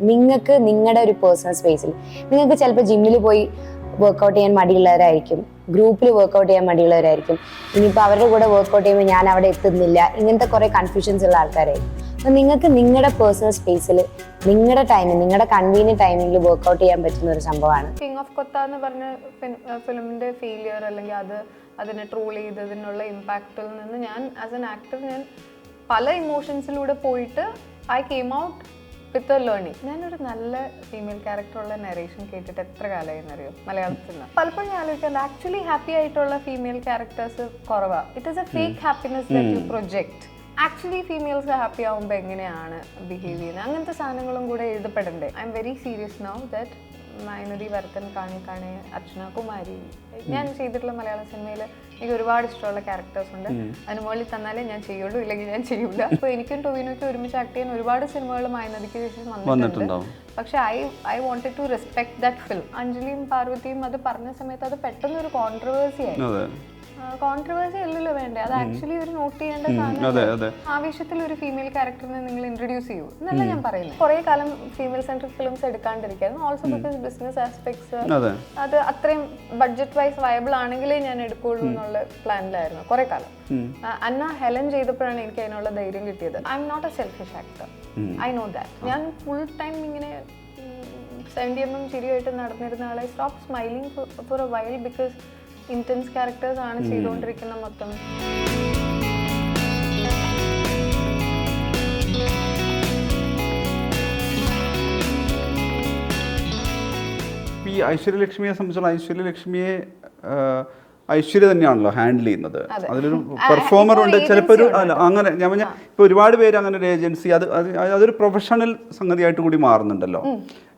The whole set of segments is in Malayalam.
നിങ്ങൾക്ക് നിങ്ങളുടെ ഒരു പേഴ്സണൽ സ്പേസിൽ നിങ്ങൾക്ക് ചിലപ്പോൾ ജിമ്മിൽ പോയി വർക്കൗട്ട് ചെയ്യാൻ മടിയുള്ളവരായിരിക്കും. ഗ്രൂപ്പിൽ വർക്കൗട്ട് ചെയ്യാൻ മടിയുള്ളവരായിരിക്കും. ഇനിയിപ്പോൾ അവരുടെ കൂടെ വർക്കൗട്ട് ചെയ്യുമ്പോൾ ഞാൻ അവിടെ എത്തുന്നില്ല. ഇങ്ങനത്തെ കുറേ കൺഫ്യൂഷൻസ് ഉള്ള ആൾക്കാരായിരിക്കും. അപ്പം നിങ്ങൾക്ക് നിങ്ങളുടെ പേഴ്സണൽ സ്പേസിൽ നിങ്ങളുടെ ടൈമിൽ നിങ്ങളുടെ കൺവീനിയൻ ടൈമിൽ വർക്കൗട്ട് ചെയ്യാൻ പറ്റുന്ന ഒരു സംഭവമാണ്. കിങ് ഓഫ് കൊത്ത എന്ന് പറഞ്ഞ ഫിലിമിന്റെ ഫെയിലിയർ അല്ലെങ്കിൽ അത് അതിനെ ട്രോൾ ചെയ്തതിനുള്ള ഇമ്പാക്റ്റിൽ നിന്ന് ഞാൻ ആസ് എൻ ആക്ടർ ഞാൻ പല ഇമോഷൻസിലൂടെ പോയിട്ട് I came out with learning ഞാനൊരു നല്ല ഫീമെയിൽ ക്യാരക്ടറുള്ള നരേഷൻ കേട്ടിട്ട് എത്ര കാലമായി എന്നറിയോ മലയാളത്തിൽ നിന്ന്. പലപ്പോഴും ഞാൻ ആലോചിക്കുന്നത് ആക്ച്വലി ഹാപ്പി ആയിട്ടുള്ള ഫീമെയിൽ ക്യാരക്ടേഴ്സ് കുറവാണ് it is a fake happiness that you project actually females happy ആവുമ്പോൾ എങ്ങനെയാണ് ബിഹേവ് ചെയ്യുന്നത്? അങ്ങനത്തെ സാധനങ്ങളും കൂടെ എഴുതപ്പെടണ്ടേ I am very serious now that Mayanadhi Varathan കാണി കാണി അർച്ചന കുമാരി. ഞാൻ ചെയ്തിട്ടുള്ള മലയാള സിനിമയിൽ എനിക്ക് ഒരുപാട് ഇഷ്ടമുള്ള ക്യാരക്ടേഴ്സ് ഉണ്ട്. അതിന് മുകളിൽ തന്നാലേ ഞാൻ ചെയ്യുള്ളൂ ഇല്ലെങ്കിൽ ഞാൻ ചെയ്യൂല. അപ്പോൾ എനിക്കും ടൊവിനോയ്ക്കും ഒരുമിച്ച് ആക്ട് ചെയ്യാൻ ഒരുപാട് സിനിമകൾ മൈനതിക്ക് ശേഷം വന്നിട്ടുണ്ട്. പക്ഷെ I I wanted to respect that film അഞ്ജലിയും പാർവതിയും അത് പറഞ്ഞ സമയത്ത് അത് പെട്ടെന്ന് ഒരു കോൺട്രവേഴ്സി ആയി കോൺട്രവേഴ്സി അല്ലല്ലോ വേണ്ടേ? അത് ആക്ച്വലി ഒരു നോട്ട് ചെയ്യേണ്ട സാധനം അതെ ആവേശത്തിൽ ഒരു ഫീമെയിൽ ക്യാരക്ടറിനെ നിങ്ങൾ ഇൻട്രൊഡ്യൂസ് ചെയ്യൂ. എന്നല്ല ഞാൻ പറയുന്നത്. കുറെ കാലം ഫീമെയിൽ സെൻട്രിക് ഫിലിംസ് എടുക്കാണ്ടിരിക്കായിരുന്നു. ഓൾസോ ബിക്കോസ് ബിസിനസ് ആസ്പെക്ട്സ് അതെ. അത് അത്രയും ബഡ്ജറ്റ് വൈസ് വയബിൾ ആണെങ്കിലേ ഞാൻ എടുക്കുള്ളൂ എന്നുള്ള പ്ലാനിലായിരുന്നു കുറെ കാലം. അന്ന ഹെലൻ ചെയ്തപ്പോഴാണ് എനിക്ക് അതിനുള്ള ധൈര്യം കിട്ടിയത്. I am not a selfish actor I know that ഞാൻ ഫുൾ ടൈം ഇങ്ങനെ സെവന്റി എം എം ചിരിയായിട്ട് നടന്നിരുന്ന ആളെ stop smiling for a while because intense characters ആണ് ചെയ്തുകൊണ്ടിരിക്കുന്ന മൊത്തം. ഈ ഐശ്വര്യലക്ഷ്മിയെ സംബന്ധിച്ചുള്ള ഐശ്വര്യലക്ഷ്മിയെ ഐശ്വര്യ തന്നെയാണല്ലോ ഹാൻഡിൽ ചെയ്യുന്നത്. അതിലൊരു പെർഫോമർ ഉണ്ട്. ചിലപ്പോൾ ഒരു അല്ല അങ്ങനെ ഞാൻ പറഞ്ഞാൽ ഇപ്പോൾ ഒരുപാട് പേര് അങ്ങനെ ഒരു ഏജൻസി അത് അതൊരു പ്രൊഫഷണൽ സംഗതിയായിട്ട് കൂടി മാറുന്നുണ്ടല്ലോ.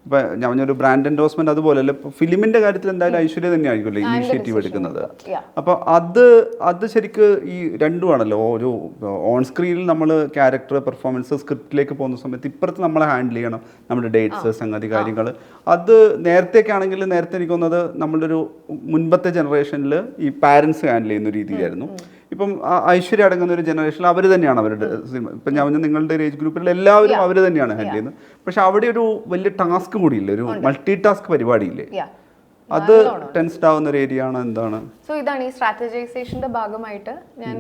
ഇപ്പൊ ഞാൻ പറഞ്ഞൊരു ബ്രാൻഡ് എൻഡോസ്മെന്റ് അതുപോലെയല്ല ഇപ്പോൾ ഫിലിമിന്റെ കാര്യത്തിൽ എന്തായാലും ഐശ്വര്യ തന്നെയായിരിക്കുമല്ലോ ഇനീഷ്യേറ്റീവ് എടുക്കുന്നത്. അപ്പോൾ അത് അത് ശരിക്ക് ഈ രണ്ടുമാണല്ലോ ഒരു ഓൺ സ്ക്രീനിൽ നമ്മൾ ക്യാരക്ടർ പെർഫോമൻസ് സ്ക്രിപ്റ്റിലേക്ക് പോകുന്ന സമയത്ത് ഇപ്പുറത്ത് നമ്മളെ ഹാൻഡിൽ ചെയ്യണം. നമ്മുടെ ഡേറ്റ്സ് സംഗതി കാര്യങ്ങൾ അത് നേരത്തെയൊക്കെ ആണെങ്കിൽ നേരത്തെ എനിക്ക് തോന്നുന്നത് നമ്മളൊരു മുൻപത്തെ ജനറേഷനിൽ ഈ പാരൻസ് ഹാൻഡിൽ ചെയ്യുന്ന രീതിയിലായിരുന്നു. ഇപ്പം ഐശ്വര്യ അടങ്ങുന്ന ഒരു ജനറേഷനിൽ അവർ തന്നെയാണ് അവരുടെ സിനിമ. ഇപ്പം ഞാൻ നിങ്ങളുടെ ഒരു ഏജ് ഗ്രൂപ്പിൽ എല്ലാവരും അവർ തന്നെയാണ് ഹാൻഡിൽ ചെയ്യുന്നത്. പക്ഷെ അവിടെ ഒരു വലിയ ടാസ്ക് കൂടിയില്ലേ. ഒരു മൾട്ടി ടാസ്ക് പരിപാടിയില്ലേ? അത് ടെൻസ്ഡ് ആവുന്ന ഒരു ഏരിയ ആണ് എന്താണ്? സോ ഇതാണ് ഈ സ്ട്രാറ്റജൈസേഷന്റെ ഭാഗമായിട്ട് ഞാൻ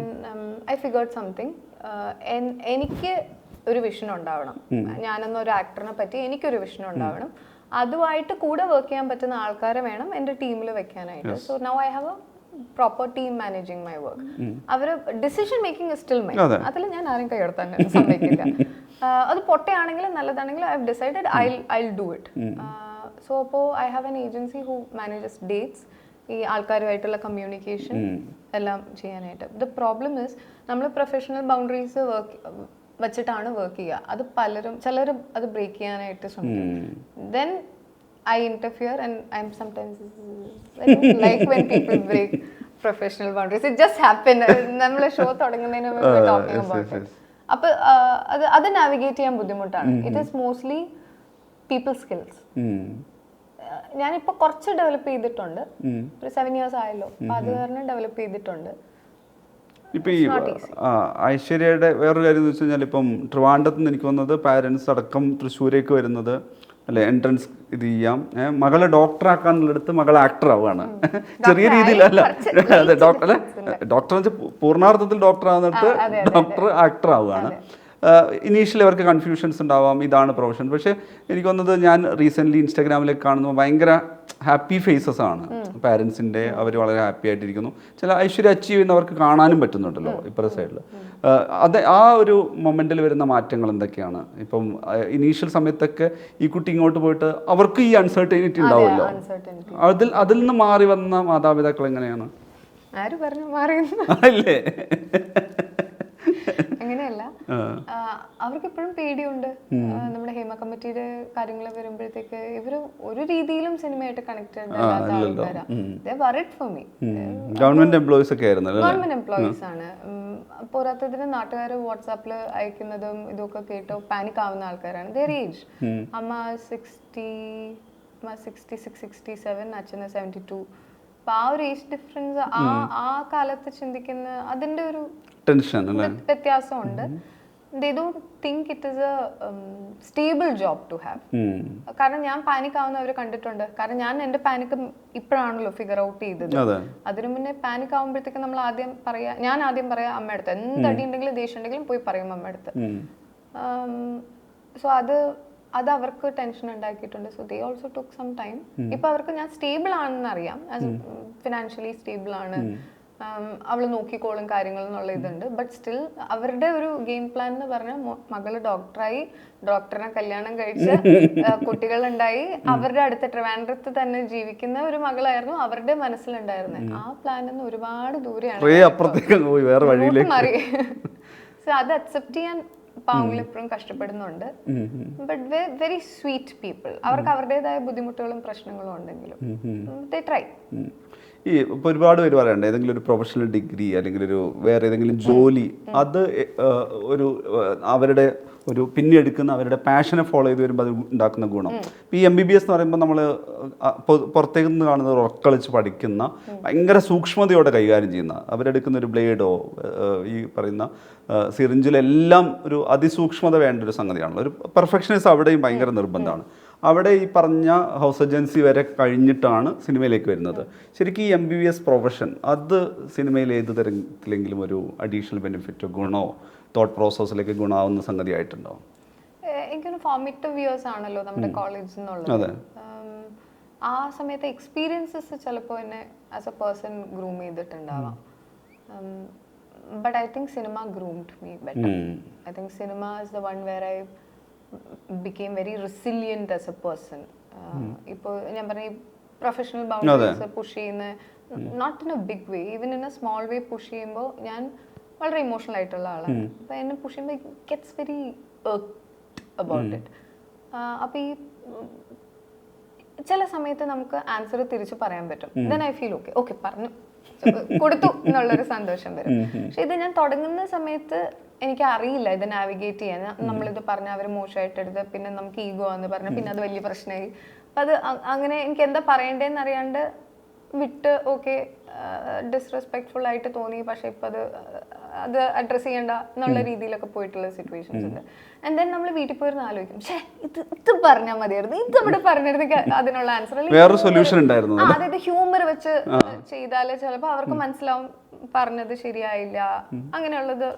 ഐ ഫിഗേർഡ് സംതിങ് എനിക്ക് ഒരു വിഷൻ ഉണ്ടാവണം. ഞാനെന്നൊരു ആക്ടറിനെ പറ്റി എനിക്കൊരു വിഷൻ ഉണ്ടാവണം. അതുമായിട്ട് കൂടെ വർക്ക് ചെയ്യാൻ പറ്റുന്ന ആൾക്കാരെ വേണം എന്റെ ടീമിൽ വെക്കാനായിട്ട്. So now I have a proper team managing my work our decision making still my അതിൽ ഞാൻ ആരും കൈയെടുത്താൻ സമ്മതിക്കില്ല. അത് പൊട്ടയാണെങ്കിലും നല്ലതാണെങ്കിലും I have decided I I do it so അപ്പോൾ I have an agency who manages dates ഈ ആൾക്കാരുമായിട്ടുള്ള കമ്മ്യൂണിക്കേഷൻ എല്ലാം ചെയ്യാനായിട്ട്. ദ പ്രോബ്ലം ഇസ് നമ്മൾ പ്രൊഫഷണൽ ബൗണ്ടറീസ് വർക്ക് വെച്ചിട്ടാണ് വർക്ക് ചെയ്യുക. അത് പലരും ചിലർ അത് ബ്രേക്ക് ചെയ്യാനായിട്ട് ശ്രമിക്കും. Then I interfere I'm I am don't like when people break professional boundaries. It just happen നമ്മൾ ഷോ തുടങ്ങുന്നതിന് മുമ്പ് ടോക്കിംഗ് അബൌട്ട് അപ്പൊ അത് അത് നാവിഗേറ്റ് ചെയ്യാൻ ബുദ്ധിമുട്ടാണ്. It is mostly people skills. ഞാനിപ്പോ കുറച്ച് ഡെവലപ്പ് ചെയ്തിട്ടുണ്ട്. ഒരു സെവൻ ഇയേഴ്സ് ആയല്ലോ. അപ്പൊ അത് കാരണം ഡെവലപ്പ് ചെയ്തിട്ടുണ്ട്. ഇപ്പൊ ഈ ഐശ്വര്യയുടെ വേറൊരു കാര്യം എന്ന് വെച്ച് കഴിഞ്ഞാൽ ഇപ്പം ട്രിവാൻഡത്ത് നിന്ന് എനിക്ക് വന്നത് പാരൻസ് അടക്കം തൃശ്ശൂരേക്ക് വരുന്നത്. അല്ലെ എൻട്രൻസ് ഇത് ചെയ്യാം. മകളെ ഡോക്ടർ ആക്കാനുള്ളടുത്ത് മകൾ ആക്ടർ ആവുകയാണ്. ചെറിയ രീതിയിലല്ല. അതെ ഡോക്ടർ അല്ലെ? ഡോക്ടർ പൂർണാർത്ഥത്തിൽ ഡോക്ടർ ആവുന്നിടത്ത് ഡോക്ടർ ആക്ടർ ആവുകയാണ്. ഇനീഷ്യലി അവർക്ക് കൺഫ്യൂഷൻസ് ഉണ്ടാവാം ഇതാണ് പ്രൊഫഷൻ പക്ഷേ എനിക്ക് തോന്നുന്നത് ഞാൻ റീസെന്റ്ലി ഇൻസ്റ്റാഗ്രാമിലേക്ക് കാണുമ്പോൾ ഭയങ്കര ഹാപ്പി ഫേസസ് ആണ്. പാരൻസിന്റെ അവർ വളരെ ഹാപ്പി ആയിട്ടിരിക്കുന്നു. ചില ഐശ്വര്യ അച്ചീവ് ചെയ്യുന്നവർക്ക് കാണാനും പറ്റുന്നുണ്ടല്ലോ ഇപ്പുറ സൈഡിൽ അത് ആ ഒരു മൊമെന്റിൽ വരുന്ന മാറ്റങ്ങൾ എന്തൊക്കെയാണ്? ഇപ്പം ഇനീഷ്യൽ സമയത്തൊക്കെ ഈ കുട്ടി ഇങ്ങോട്ട് പോയിട്ട് അവർക്ക് ഈ അൺസർട്ടനിറ്റി ഉണ്ടാവില്ല അതിൽ അതിൽ നിന്ന് മാറി വന്ന മാതാപിതാക്കൾ എങ്ങനെയാണ്? ആര് പറഞ്ഞു? മാറി അല്ലേ? അങ്ങനെയല്ല. അവർക്ക് ഇപ്പോഴും പേടിയുണ്ട്. നമ്മുടെ ഹേമ കമ്മിറ്റിയുടെ കാര്യങ്ങൾ വരുമ്പോഴത്തേക്ക് ഇവർ ഒരു രീതിയിലും സിനിമയായിട്ട് കണക്റ്റഡ് അല്ലാത്ത ഫോർ മീ ഗവൺമെന്റ് എംപ്ലോയീസ് ഒക്കെ ആയിരുന്നു ഗവൺമെന്റ് എംപ്ലോയീസ് ആണ്. പോരാത്തതിന് നാട്ടുകാർ വാട്സാപ്പിൽ അയക്കുന്നതും ഇതൊക്കെ കേട്ടോ പാനിക് ആവുന്ന ആൾക്കാരാണ്. ദർ ഏജ് അമ്മ sixty sixty six sixty seven അച്ഛന് സെവന്റി ടു അപ്പൊ ആ ഒരു ഏജ് ഡിഫറൻസ് ആ ആ കാലത്ത് ചിന്തിക്കുന്ന അതിന്റെ ഒരു ടെൻഷൻ അല്ലേ? വ്യ- വ്യത്യാസമുണ്ട് they don't think it is a stable job to have കാരണം ഞാൻ പാനിക് ആവുന്നവർ കണ്ടിട്ടുണ്ട്. കാരണം ഞാൻ എന്റെ പാനിക് ഇപ്പോഴാണല്ലോ ഫിഗർ ഔട്ട് ചെയ്തത്. അതെ. അതിനു മുന്നേ പാനിക് ആവുമ്പോഴത്തേക്ക് നമ്മൾ ആദ്യം പറയാ ഞാൻ ആദ്യം പറയാ അമ്മയടുത്ത്. എന്തടി ഉണ്ടെങ്കിലും ദേഷ്യം ഉണ്ടെങ്കിലും പോയി പറയും അമ്മ അടുത്ത് സോ അത് അത് അവർക്ക് ടെൻഷൻ ഉണ്ടാക്കിയിട്ടുണ്ട്. So they also took some time ഇപ്പൊ അവർക്ക് ഞാൻ സ്റ്റേബിൾ ആണെന്ന് അറിയാം. ഫിനാൻഷ്യലി സ്റ്റേബിൾ ആണ്. അവൾ നോക്കിക്കോളും കാര്യങ്ങൾ എന്നുള്ള ഇതുണ്ട്. ബട്ട് സ്റ്റിൽ അവരുടെ ഒരു ഗെയിം പ്ലാൻ എന്ന് പറഞ്ഞാൽ മകൾ ഡോക്ടറായി ഡോക്ടറിനെ കല്യാണം കഴിച്ച് കുട്ടികളുണ്ടായി. അവരുടെ അടുത്ത ട്രിവാൻഡ്രത്ത് തന്നെ ജീവിക്കുന്ന ഒരു മകളായിരുന്നു അവരുടെ മനസ്സിലുണ്ടായിരുന്നത് ആ പ്ലാൻ ഒന്ന് ഒരുപാട് ദൂരെയാണ്. മാറി. സോ അത് അക്സെപ്റ്റ് ചെയ്യാൻ പാവങ്ങൾ ഇപ്പോഴും കഷ്ടപ്പെടുന്നുണ്ട്. ബട്ട് വെരി സ്വീറ്റ് പീപ്പിൾ അവർക്ക് അവരുടേതായ ബുദ്ധിമുട്ടുകളും പ്രശ്നങ്ങളും ഉണ്ടെങ്കിലും ദേ ട്രൈ. ഈ ഇപ്പൊ ഒരുപാട് പേര് പറയണ്ട ഏതെങ്കിലും ഒരു പ്രൊഫഷണൽ ഡിഗ്രി അല്ലെങ്കിൽ ഒരു വേറെ ഏതെങ്കിലും ജോലി അത് ഒരു അവരുടെ ഒരു പിന്നെടുക്കുന്ന അവരുടെ പാഷനെ ഫോളോ ചെയ്ത് വരുമ്പോൾ അത് ഉണ്ടാക്കുന്ന ഗുണം. ഇപ്പം ഈ എം ബി ബി എസ് എന്ന് പറയുമ്പോൾ നമ്മൾ പുറത്തേക്ക് നിന്ന് കാണുന്ന ഉറക്കളിച്ച് പഠിക്കുന്ന ഭയങ്കര സൂക്ഷ്മതയോടെ കൈകാര്യം ചെയ്യുന്ന അവരെടുക്കുന്ന ഒരു ബ്ലേഡോ ഈ പറയുന്ന സിറിഞ്ചിലെല്ലാം ഒരു അതിസൂക്ഷ്മത വേണ്ട ഒരു സംഗതിയാണല്ലോ. ഒരു പെർഫെക്ഷനിസം അവിടെയും ഭയങ്കര നിർബന്ധമാണ്. അവിടെ ഈ പറഞ്ഞ ഹൗസ് ഏജൻസി വരെ കഴിഞ്ഞിട്ടാണ് സിനിമയിലേക്ക് വരുന്നത്. ശരിക്കും ഈ M B B S profession അത് സിനിമയിൽ ഏത് തരത്തിലെങ്കിലും ഒരു അഡീഷണൽ ബെനിഫിറ്റോ ഗുണോ? തോട്ട് പ്രോസസ്സിലേക്ക് ഗുണമാവുന്ന സംഗതി ആയിട്ടുണ്ടോ എനിക്കൊന്ന് ഫോർമേറ്റീവ് ഇയേഴ്സ് ആണല്ലോ നമ്മുടെ കോളേജിൽ നിന്നുള്ളത് അതെ. ആ സമയത്തെ എക്സ്പീരിയൻസസ് ചിലപ്പോൾ എന്നെ as a person groom ചെയ്തിട്ടുണ്ടാവാം. But I think cinema groomed me better I think cinema is the one where I became very resilient as a person ഇപ്പോൾ ഞാൻ പറഞ്ഞ പ്രൊഫഷണൽ ബൗണ്ടറീസ് പുഷ് ചെയ്യുന്ന not in a big way even in a small way push ചെയ്യുമ്പോൾ ഞാൻ വളരെ ഇമോഷണൽ ആയിട്ടുള്ള ആളാണ്. അപ്പോൾ എന്നെ പുഷ് ചെയ്യുമ്പോൾ ഗെറ്റ്സ് വെരി അബൌട്ട് ഇറ്റ് അപ്പോൾ ഈ ചില സമയത്ത് നമുക്ക് ആൻസർ തിരിച്ചു പറയാൻ പറ്റും. Then I feel okay okay പറഞ്ഞു. കൊടുത്തു എന്നുള്ളൊരു സന്തോഷം വരും. പക്ഷെ ഇത് ഞാൻ തുടങ്ങുന്ന സമയത്ത് എനിക്ക് അറിയില്ല ഇത് നാവിഗേറ്റ് ചെയ്യാൻ. നമ്മളിത് പറഞ്ഞ അവർ മോശമായിട്ടെടുത്ത് പിന്നെ നമുക്ക് ഈഗോ എന്ന് പറഞ്ഞു പിന്നെ അത് വലിയ പ്രശ്നമായി. അപ്പം അത് അങ്ങനെ എനിക്ക് എന്താ പറയണ്ടേന്ന് അറിയാണ്ട് വിട്ട് ഓക്കെ ഡിസ്റെസ്പെക്ട്ഫുൾ ആയിട്ട് തോന്നി. പക്ഷെ ഇപ്പം അത് അത് അഡ്രസ്സ് ചെയ്യണ്ട എന്നുള്ള രീതിയിലൊക്കെ പോയിട്ടുള്ള സിറ്റുവേഷൻസ് ഉണ്ട്. ആൻഡ് ദെൻ നമ്മൾ വീട്ടിൽ പോയിരുന്ന് ആലോചിക്കും. ഷേ ഇത് ഇത് പറഞ്ഞാൽ മതിയായിരുന്നു. ഇത് ഇവിടെ പറഞ്ഞിരുന്നെങ്കിൽ അതിനുള്ള ആൻസർ വേറെ സൊല്യൂഷൻ ഉണ്ടായിരുന്നു അതായത് ഹ്യൂമർ വെച്ച് ചെയ്താൽ ചിലപ്പോൾ അവർക്ക് മനസ്സിലാവും പറഞ്ഞത് ശരിയായില്ല. അങ്ങനെയുള്ളത്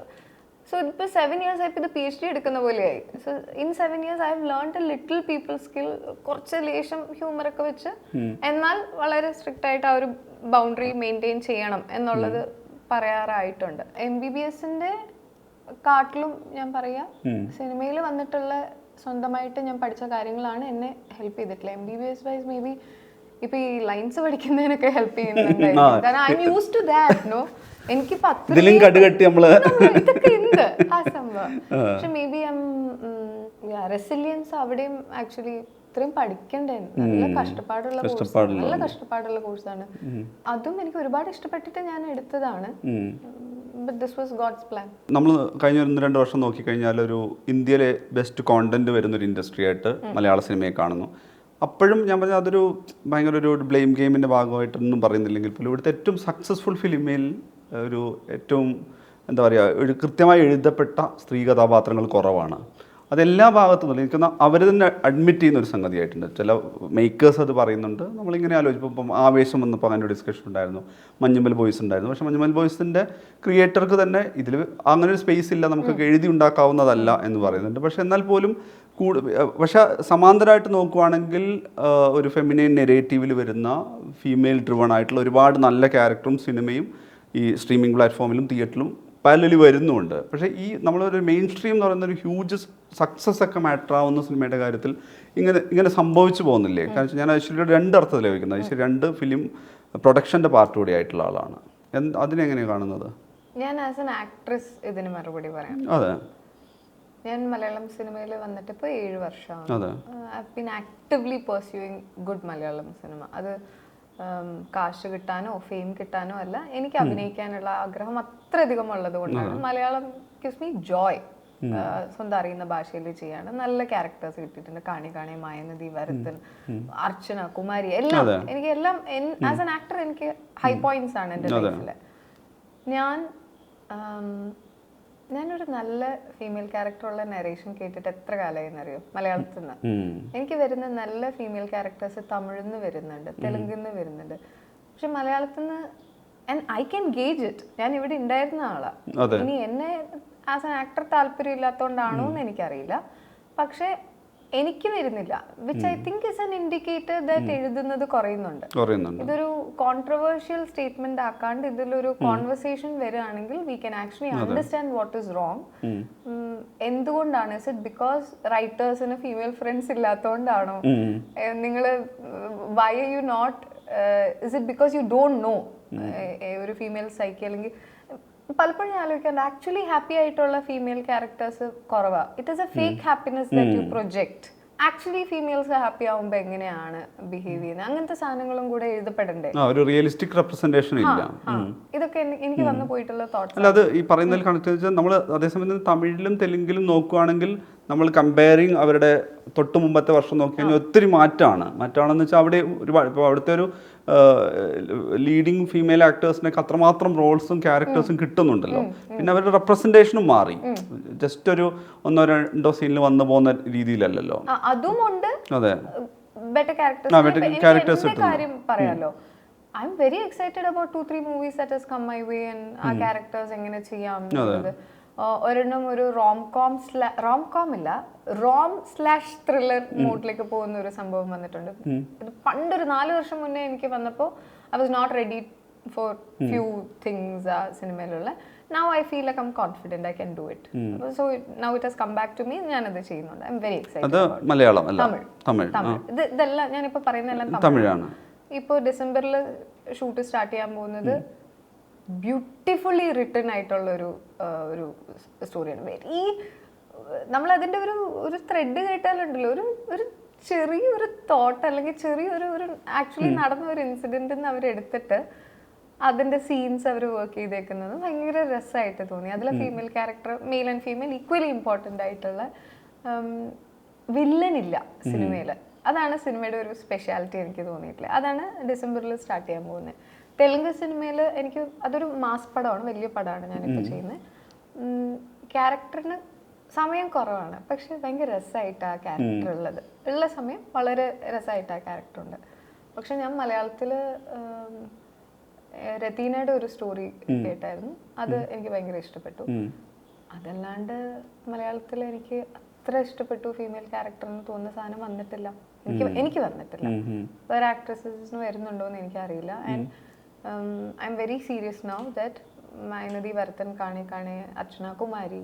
സോ ഇപ്പോൾ സെവൻ ഇയേഴ്സ് ആയപ്പോൾ ഇത് പി എച്ച് ഡി എടുക്കുന്ന പോലെയായി. So in seven years I have learn a little people skill കുറച്ച് ലേശം ഹ്യൂമർ ഒക്കെ വെച്ച് എന്നാൽ വളരെ സ്ട്രിക്റ്റ് ആയിട്ട് ആ ഒരു ബൗണ്ടറി മെയിന്റെയിൻ ചെയ്യണം എന്നുള്ളത് പറയാറായിട്ടുണ്ട്. എം ബി ബി എസിന്റെ കാട്ടിലും ഞാൻ പറയാം സിനിമയിൽ വന്നിട്ടുള്ള സ്വന്തമായിട്ട് ഞാൻ പഠിച്ച കാര്യങ്ങളാണ് എന്നെ ഹെൽപ്പ് ചെയ്തിട്ടുള്ളത് M B B S wise maybe ഇപ്പൊ ഈ ലൈൻസ് പഠിക്കുന്നതിനൊക്കെ ഹെൽപ്പ് ചെയ്യുന്നുണ്ടായിരുന്നു കാരണം I use to that no എനിക്കിപ്പോ ഇതിലും കടുകട്ടി നമ്മൾ ഇതൊക്കെ ഉണ്ട്. ആ സംഭവം. പക്ഷെ മേ ബി റെസിലിയൻസ് അവിടെയും ആക്ച്വലി ഇത്രയും പഠിക്കണ്ടേ. നല്ല കഷ്ടപ്പാടുള്ള കോഴ്സ് നല്ല കഷ്ടപ്പാടുള്ള കോഴ്സാണ് അതും എനിക്ക് ഒരുപാട് ഇഷ്ടപ്പെട്ടിട്ട് ഞാൻ എടുത്തതാണ്. നമ്മൾ കഴിഞ്ഞ ഒരു രണ്ട് വർഷം നോക്കിക്കഴിഞ്ഞാൽ ഒരു ഇന്ത്യയിലെ ബെസ്റ്റ് കോണ്ടന്റ് വരുന്ന ഒരു ഇൻഡസ്ട്രി ആയിട്ട് മലയാള സിനിമയെ കാണുന്നു. അപ്പോഴും ഞാൻ പറഞ്ഞ അതൊരു ഭയങ്കര ഒരു ബ്ലെയിം ഗെയിമിന്റെ ഭാഗമായിട്ടൊന്നും പറയുന്നില്ലെങ്കിൽ പോലും ഇവിടുത്തെ ഏറ്റവും സക്സസ്ഫുൾ ഫിലിമിൽ ഒരു ഏറ്റവും എന്താ പറയുക ഒരു കൃത്യമായി എഴുതപ്പെട്ട സ്ത്രീ കഥാപാത്രങ്ങൾ കുറവാണ്. അതെല്ലാ ഭാഗത്തും നിന്നും എനിക്ക് അവർ തന്നെ അഡ്മിറ്റ് ചെയ്യുന്ന ഒരു സംഗതിയായിട്ടുണ്ട്. ചില മേക്കേഴ്സ് അത് പറയുന്നുണ്ട്. നമ്മളിങ്ങനെ ആലോചിച്ചപ്പോൾ ഇപ്പം ആവേശം വന്നപ്പോൾ അങ്ങനെ ഒരു ഡിസ്കഷൻ ഉണ്ടായിരുന്നു. മഞ്ഞുമൽ ബോയ്സ് ഉണ്ടായിരുന്നു. പക്ഷേ മഞ്ഞുമൽ ബോയ്സിന്റെ ക്രിയേറ്റർക്ക് തന്നെ ഇതിൽ അങ്ങനെ ഒരു സ്പേസ് ഇല്ല നമുക്ക് എഴുതി ഉണ്ടാക്കാവുന്നതല്ല എന്ന് പറയുന്നുണ്ട്. പക്ഷേ എന്നാൽ പോലും കൂടു പക്ഷെ സമാന്തരമായിട്ട് നോക്കുവാണെങ്കിൽ ഒരു ഫെമിനൈൻ നെറേറ്റീവിൽ വരുന്ന ഫീമെയിൽ ഡ്രിവൺ ആയിട്ടുള്ള ഒരുപാട് നല്ല ക്യാരക്ടറും സിനിമയും ഈ സ്ട്രീമിംഗ് പ്ലാറ്റ്ഫോമിലും തിയേറ്ററിലും പാരലി വരുന്നുണ്ട്. പക്ഷേ ഈ നമ്മളൊരു മെയിൻ സ്ട്രീം എന്ന് പറയുന്ന ഒരു ഹ്യൂജ് സക്സസ് ഒക്കെ മാറ്റർ ആവുന്ന സിനിമയുടെ കാര്യത്തിൽ ഇങ്ങനെ ഇങ്ങനെ സംഭവിച്ചു പോകുന്നില്ലേ? കാരണം വെച്ചാൽ ഞാൻ ഐശ്വര്യയുടെ രണ്ട് അർത്ഥത്തിലേ വയ്ക്കുന്നത് ഐശ്വര്യ രണ്ട് ഫിലിം പ്രൊഡക്ഷന്റെ പാർട്ട് കൂടി ആയിട്ടുള്ള ആളാണ്. അതിനെങ്ങനെയാണ് കാണുന്നത്? ഞാൻ ആസ് എൻ ആക്ട്രസ് ഇതിന് മറുപടി പറയാം. അതെ. ഞാൻ മലയാളം സിനിമയിൽ വന്നിട്ട് ഇപ്പോൾ ഏഴ് വർഷമാണ്. Been actively pursuing good Malayalam cinema അത് കാശ് കിട്ടാനോ ഫെയിം കിട്ടാനോ അല്ല എനിക്ക് അഭിനയിക്കാനുള്ള ആഗ്രഹം അത്രയധികം ഉള്ളത് കൊണ്ടാണ് മലയാളം ഗിവ്സ് മീ ജോയ് സ്വന്തം അറിയുന്ന ഭാഷയിൽ ചെയ്യാണ്. നല്ല ക്യാരക്ടേഴ്സ് കിട്ടിയിട്ടുണ്ട്. കാണി കാണി മായനദി വരത്തൻ അർച്ചന കുമാരി എല്ലാം എനിക്ക് എല്ലാം ആസ് എൻ ആക്ടർ എനിക്ക് ഹൈ പോയിന്റ്സ് ആണ് എന്റെ ലൈഫിൽ ഞാൻ ഞാനൊരു നല്ല ഫീമെയിൽ ക്യാരക്ടറുള്ള നരേഷൻ കേട്ടിട്ട് എത്ര കാലമായി എന്നറിയോ മലയാളത്തിൽ നിന്ന് എനിക്ക് വരുന്ന നല്ല ഫീമെയിൽ ക്യാരക്ടേഴ്സ് തമിഴിൽ നിന്ന് വരുന്നുണ്ട് തെലുങ്കിൽ നിന്ന് വരുന്നുണ്ട്. പക്ഷെ മലയാളത്തിൽ നിന്ന് ഐ ക്യാൻ ഗേജ് ഇറ്റ് ഞാൻ ഇവിടെ ഉണ്ടായിരുന്ന ആളാണ് ഇനി എന്നെ ആസ് ആൻ ആക്ടർ താല്പര്യം ഇല്ലാത്തതുകൊണ്ടാണോ എന്ന് എനിക്കറിയില്ല. പക്ഷെ എനിക്ക് വരുന്നില്ല which I think is an indicator that എഴുതുന്നത് കുറയുന്നുണ്ട്. ഇതൊരു കോൺട്രവേഴ്ഷ്യൽ സ്റ്റേറ്റ്മെന്റ് ആക്കാണ്ട് ഇതിലൊരു കോൺവെർസേഷൻ വരികയാണെങ്കിൽ we can actually understand what is wrong എന്തുകൊണ്ടാണ്? ഇസ് ഇറ്റ് ബിക്കോസ് റൈറ്റേഴ്സിന് ഫീമെയിൽ ഫ്രണ്ട്സ് ഇല്ലാത്തതുകൊണ്ടാണോ നിങ്ങൾ why you not is it because you don't know ഒരു ഫീമെയിൽ സൈക്കി അല്ലെങ്കിൽ പലപ്പോഴും ഞാൻ ആലോചിക്കാറുണ്ട് ആക്ച്വലി ഹാപ്പി ആയിട്ടുള്ള ഫീമെയിൽ ക്യാരക്ടേഴ്സ് കുറവാ. It is a fake happiness that you project actually females happy ആവുമ്പോൾ എങ്ങനെയാണ് ബിഹേവ് ചെയ്യുന്നത്? അങ്ങനത്തെ സാധനങ്ങളും കൂടെ എഴുതപ്പെടണ്ടേ? ഒരു റിയലിസ്റ്റിക് റെപ്രസെന്റേഷൻ ഇല്ല. ഇതൊക്കെ എനിക്ക് വന്നു പോയിട്ടുള്ള തോട്ട് അല്ല അത് ഈ പറയുന്നതിൽ കണക്ട് നമ്മൾ അതേസമയം തമിഴിലും തെലുങ്കിലും നോക്കുകയാണെങ്കിൽ നമ്മൾ കമ്പയറിങ് അവരുടെ തൊട്ട് മുമ്പത്തെ വർഷം നോക്കി കഴിഞ്ഞാൽ ഒത്തിരി മാറ്റമാണ്. മാറ്റമാണെന്ന് വെച്ചാൽ അവിടെ ഒരു ഇപ്പോൾ അവിടുത്തെ ഒരു ലീഡിങ് ഫീമെയിൽ ആക്ടേഴ്സിനൊക്കെ അത്രമാത്രം റോൾസും ക്യാരക്ടേഴ്സും കിട്ടുന്നുണ്ടല്ലോ. പിന്നെ അവരുടെ റെപ്രസെന്റേഷനും മാറി. ജസ്റ്റ് ഒരു ഒന്നോ രണ്ടോ സീനിൽ വന്നു പോകുന്ന രീതിയിലല്ലല്ലോ. അതുമുണ്ട് അതെ ക്യാരക്ടേഴ്സ് പറയാലോ. I am very excited about two three movies that has come my way and ആ ക്യാരക്ടേഴ്സ് എങ്ങനെ ചെയ്യാം ഒരെണ്ണം ഒരു റോം കോം സ്ലാ റോം കോം ഇല്ല റോം സ്ലാഷ് ത്രില്ലർ മൂഡിലേക്ക് പോകുന്ന ഒരു സംഭവം വന്നിട്ടുണ്ട്. ഇത് പണ്ടൊരു നാല് വർഷം മുന്നേ എനിക്ക് വന്നപ്പോൾ I was not ready for few things ആ സിനിമയിലുള്ള. Now I feel I I'm confident I can do it so now it has come back to me ഞാനത് ചെയ്യുന്നുണ്ട്. I am very excited Malayalam Tamil. Tamil ഇത് ഇതെല്ലാം ഞാനിപ്പോൾ പറയുന്നതെല്ലാം തമിഴാണ്. ഇപ്പോൾ ഡിസംബറിൽ ഷൂട്ട് സ്റ്റാർട്ട് ചെയ്യാൻ പോകുന്നത് ബ്യൂട്ടിഫുള്ളി റിട്ടൺ ആയിട്ടുള്ള ഒരു ഒരു സ്റ്റോറിയാണ് വെരി നമ്മൾ അതിന്റെ ഒരു ഒരു ത്രെഡ് കേട്ടാലുണ്ടല്ലോ ഒരു ഒരു ചെറിയൊരു തോട്ട് അല്ലെങ്കിൽ ചെറിയൊരു ഒരു ആക്ച്വലി നടന്ന ഒരു ഇൻസിഡന്റ് അവർ അവരെടുത്തിട്ട് അതിന്റെ സീൻസ് അവർ വർക്ക് ചെയ്തേക്കുന്നത് ഭയങ്കര രസമായിട്ട് തോന്നി. അതിലെ female character male and female equally important ആയിട്ടുള്ള വില്ലൻ ഇല്ല സിനിമയിൽ അതാണ് സിനിമയുടെ ഒരു സ്പെഷ്യാലിറ്റി എനിക്ക് തോന്നിയിട്ടില്ല അതാണ് ഡിസംബറിൽ സ്റ്റാർട്ട് ചെയ്യാൻ പോകുന്നത്. തെലുങ്ക് സിനിമയിൽ എനിക്ക് അതൊരു മാസ് പടമാണ് വലിയ പടമാണ് ഞാനിപ്പോൾ ചെയ്യുന്നത് ക്യാരക്ടറിന് സമയം കുറവാണ് പക്ഷെ ഭയങ്കര രസമായിട്ട് ആ ക്യാരക്ടർ ഉള്ളത്. ഉള്ള സമയം വളരെ രസമായിട്ട് ആ ക്യാരക്ടർ ഉണ്ട്. പക്ഷെ ഞാൻ മലയാളത്തിൽ രതീനയുടെ ഒരു സ്റ്റോറി കേട്ടായിരുന്നു. അത് എനിക്ക് ഭയങ്കര ഇഷ്ടപ്പെട്ടു. അതല്ലാണ്ട് മലയാളത്തിൽ എനിക്ക് അത്ര ഇഷ്ടപ്പെട്ടു ഫീമെയിൽ ക്യാരക്ടർ എന്ന് തോന്നുന്ന സാധനം വന്നിട്ടില്ല. എനിക്ക് എനിക്ക് വന്നിട്ടില്ല. വേറെ ആക്ട്രസസിന് വരുന്നുണ്ടോ എന്ന് എനിക്കറിയില്ല. And I am very serious now that Mayanadhi Varathan കാണി കാണി അർച്ചന കുമാരി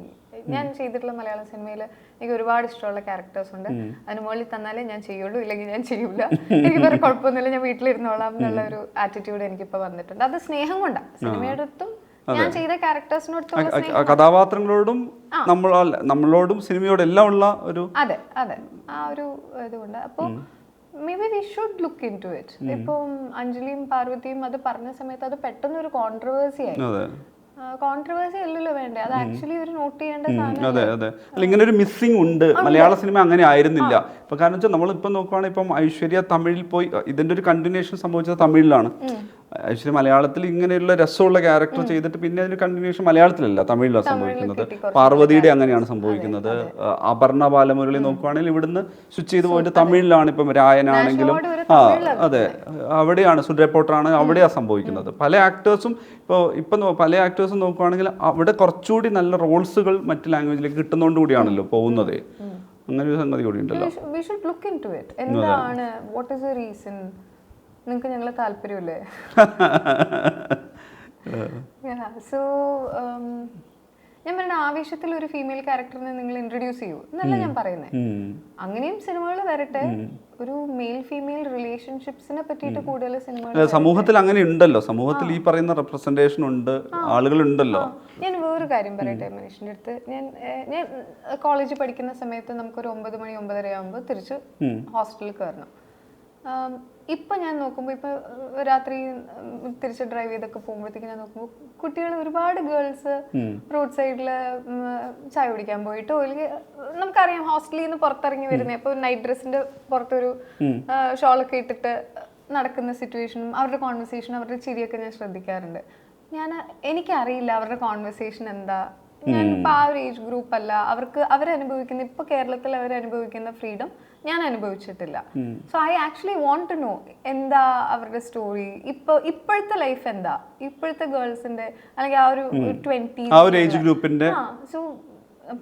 ഞാൻ ചെയ്തിട്ടുള്ള മലയാള സിനിമയിൽ എനിക്ക് ഒരുപാട് ഇഷ്ടമുള്ള ക്യാരക്ടേഴ്സ് ഉണ്ട്. അതിന് മുകളിൽ തന്നാലേ ഞാൻ ചെയ്യുള്ളൂ ഇല്ലെങ്കിൽ ഞാൻ ചെയ്യൂല. എനിക്ക് വേറെ കുഴപ്പമൊന്നുമില്ല ഞാൻ വീട്ടിലിരുന്നോളാം എന്നുള്ള ഒരു ആറ്റിറ്റ്യൂഡ് എനിക്കിപ്പോൾ വന്നിട്ടുണ്ട്. അത് സ്നേഹം കൊണ്ടാണ് സിനിമയുടെ അടുത്തും ഞാൻ ചെയ്ത ക്യാരക്ടേഴ്സിനോടത്തുള്ള കഥാപാത്രങ്ങളോടും നമ്മളോടും സിനിമയോടും എല്ലാം ഉള്ള ഒരു അതെ അതെ. ആ ഒരു ഇതുകൊണ്ട്. അപ്പോൾ maybe we should look into it ഇപ്പം അഞ്ജലിയും പാർവതിയും അത് പറഞ്ഞ സമയത്ത് അത് പെട്ടെന്ന് ഒരു കോൺട്രവേഴ്സി ആയി കോൺട്രവേഴ്സി അല്ലല്ലോ വേണ്ടേ? അത് ആക്ച്വലി ഒരു നോട്ട് ചെയ്യേണ്ട അതെ അതെ. അല്ല ഇങ്ങനെ ഒരു മിസ്സിംഗ് ഉണ്ട്. മലയാള സിനിമ അങ്ങനെ ആയിരുന്നില്ല. ഇപ്പൊ കാരണം വെച്ചാൽ നമ്മളിപ്പോ നോക്കുവാണെങ്കിൽ ഇപ്പം ഐശ്വര്യ തമിഴിൽ പോയി ഇതിന്റെ ഒരു കണ്ടിന്യൂഷൻ സംഭവിച്ചത് തമിഴിലാണ്. ഐശ്വര്യ മലയാളത്തിൽ ഇങ്ങനെയുള്ള രസമുള്ള ക്യാരക്ടർ ചെയ്തിട്ട് പിന്നെ അതിന് കണ്ടിന്യൂഷൻ മലയാളത്തിലല്ല തമിഴിലാണ് സംഭവിക്കുന്നത്. പാർവതിയുടെ അങ്ങനെയാണ് സംഭവിക്കുന്നത്. അപർണ ബാലമുരളി നോക്കുവാണെങ്കിൽ ഇവിടുന്ന് സ്വിച്ച് ചെയ്ത് പോയിട്ട് തമിഴിലാണ് ഇപ്പം രായനാണെങ്കിലും ആ അതെ അവിടെയാണ് സുഡ് റിപ്പോർട്ടറാണ് അവിടെയാണ് സംഭവിക്കുന്നത്. പല ആക്ടേഴ്സും ഇപ്പോൾ ഇപ്പം പല ആക്ടേഴ്സും നോക്കുവാണെങ്കിൽ അവിടെ കുറച്ചുകൂടി നല്ല റോൾസുകൾ മറ്റ് ലാംഗ്വേജിലേക്ക് കിട്ടുന്നതുകൊണ്ടുകൂടിയാണല്ലോ പോകുന്നത്. അങ്ങനെ ഒരു സംഗതി കൂടി ഉണ്ടല്ലോ. എന്താണ് വാട്ട് ഈസ് റീസൺ നിങ്ങൾക്ക് ഞങ്ങളെ താല്പര്യമില്ലേ? സോ ഞാൻ പറയുന്ന ആവേശത്തിൽ ഒരു ഫീമെയിൽ ക്യാരക്ടറിനെ നിങ്ങൾ ഇൻട്രൊഡ്യൂസ് ചെയ്യൂ. എന്നല്ല ഞാൻ പറയുന്നത്. അങ്ങനെയും സിനിമകൾ വരട്ടെ. ഒരു മെയിൽ ഫീമെയിൽ റിലേഷൻഷിപ്സിനെ പറ്റിയിട്ട് കൂടുതൽ സിനിമകൾ സമൂഹത്തിൽ അങ്ങനെ ഉണ്ടല്ലോ. സമൂഹത്തിൽ ഈ പറയുന്ന റെപ്രസെന്റേഷൻ ഉണ്ട്. ആളുകൾ ഉണ്ടല്ലോ ഞാൻ വേറൊരു കാര്യം പറയട്ടെ മനുഷ്യന്റെ അടുത്ത്. ഞാൻ ഞാൻ കോളേജിൽ പഠിക്കുന്ന സമയത്ത് നമുക്കൊരു ഒമ്പത് മണി ഒമ്പതര ആകുമ്പോൾ തിരിച്ച് ഹോസ്റ്റലിൽ കയറണം ഇപ്പൊ ഞാൻ നോക്കുമ്പോൾ ഇപ്പൊ രാത്രി തിരിച്ച് ഡ്രൈവ് ചെയ്തൊക്കെ പോകുമ്പോഴത്തേക്ക് ഞാൻ നോക്കുമ്പോൾ കുട്ടികൾ ഒരുപാട് ഗേൾസ് റോഡ് സൈഡിൽ ചായ കുടിക്കാൻ പോയിട്ടോ അല്ലെങ്കിൽ നമുക്കറിയാം ഹോസ്റ്റലിൽ നിന്ന് പുറത്തിറങ്ങി വരുന്നേ. അപ്പോൾ നൈറ്റ് ഡ്രസ്സിന്റെ പുറത്തൊരു ഷോളൊക്കെ ഇട്ടിട്ട് നടക്കുന്ന സിറ്റുവേഷനും അവരുടെ കോൺവെർസേഷനും അവരുടെ ചിരിയൊക്കെ ഞാൻ ശ്രദ്ധിക്കാറുണ്ട്. ഞാൻ എനിക്കറിയില്ല അവരുടെ കോൺവെർസേഷൻ എന്താ. ഞാൻ ഇപ്പൊ ആ ഒരു ഏജ് ഗ്രൂപ്പ് അല്ല. അവർക്ക് അവരനുഭവിക്കുന്ന ഇപ്പൊ കേരളത്തിൽ അവരനുഭവിക്കുന്ന ഫ്രീഡം ഞാൻ അനുഭവിച്ചിട്ടില്ല. So I actually want to know എന്താ അവരുടെ സ്റ്റോറി ഇപ്പൊ ഇപ്പോഴത്തെ ലൈഫ് എന്താ? ഇപ്പോഴത്തെ ഗേൾസിന്റെ അല്ലെങ്കിൽ ആ ഒരു ട്വന്റി ആ ഒരു ഏജ് ഗ്രൂപ്പിന്റെ സോ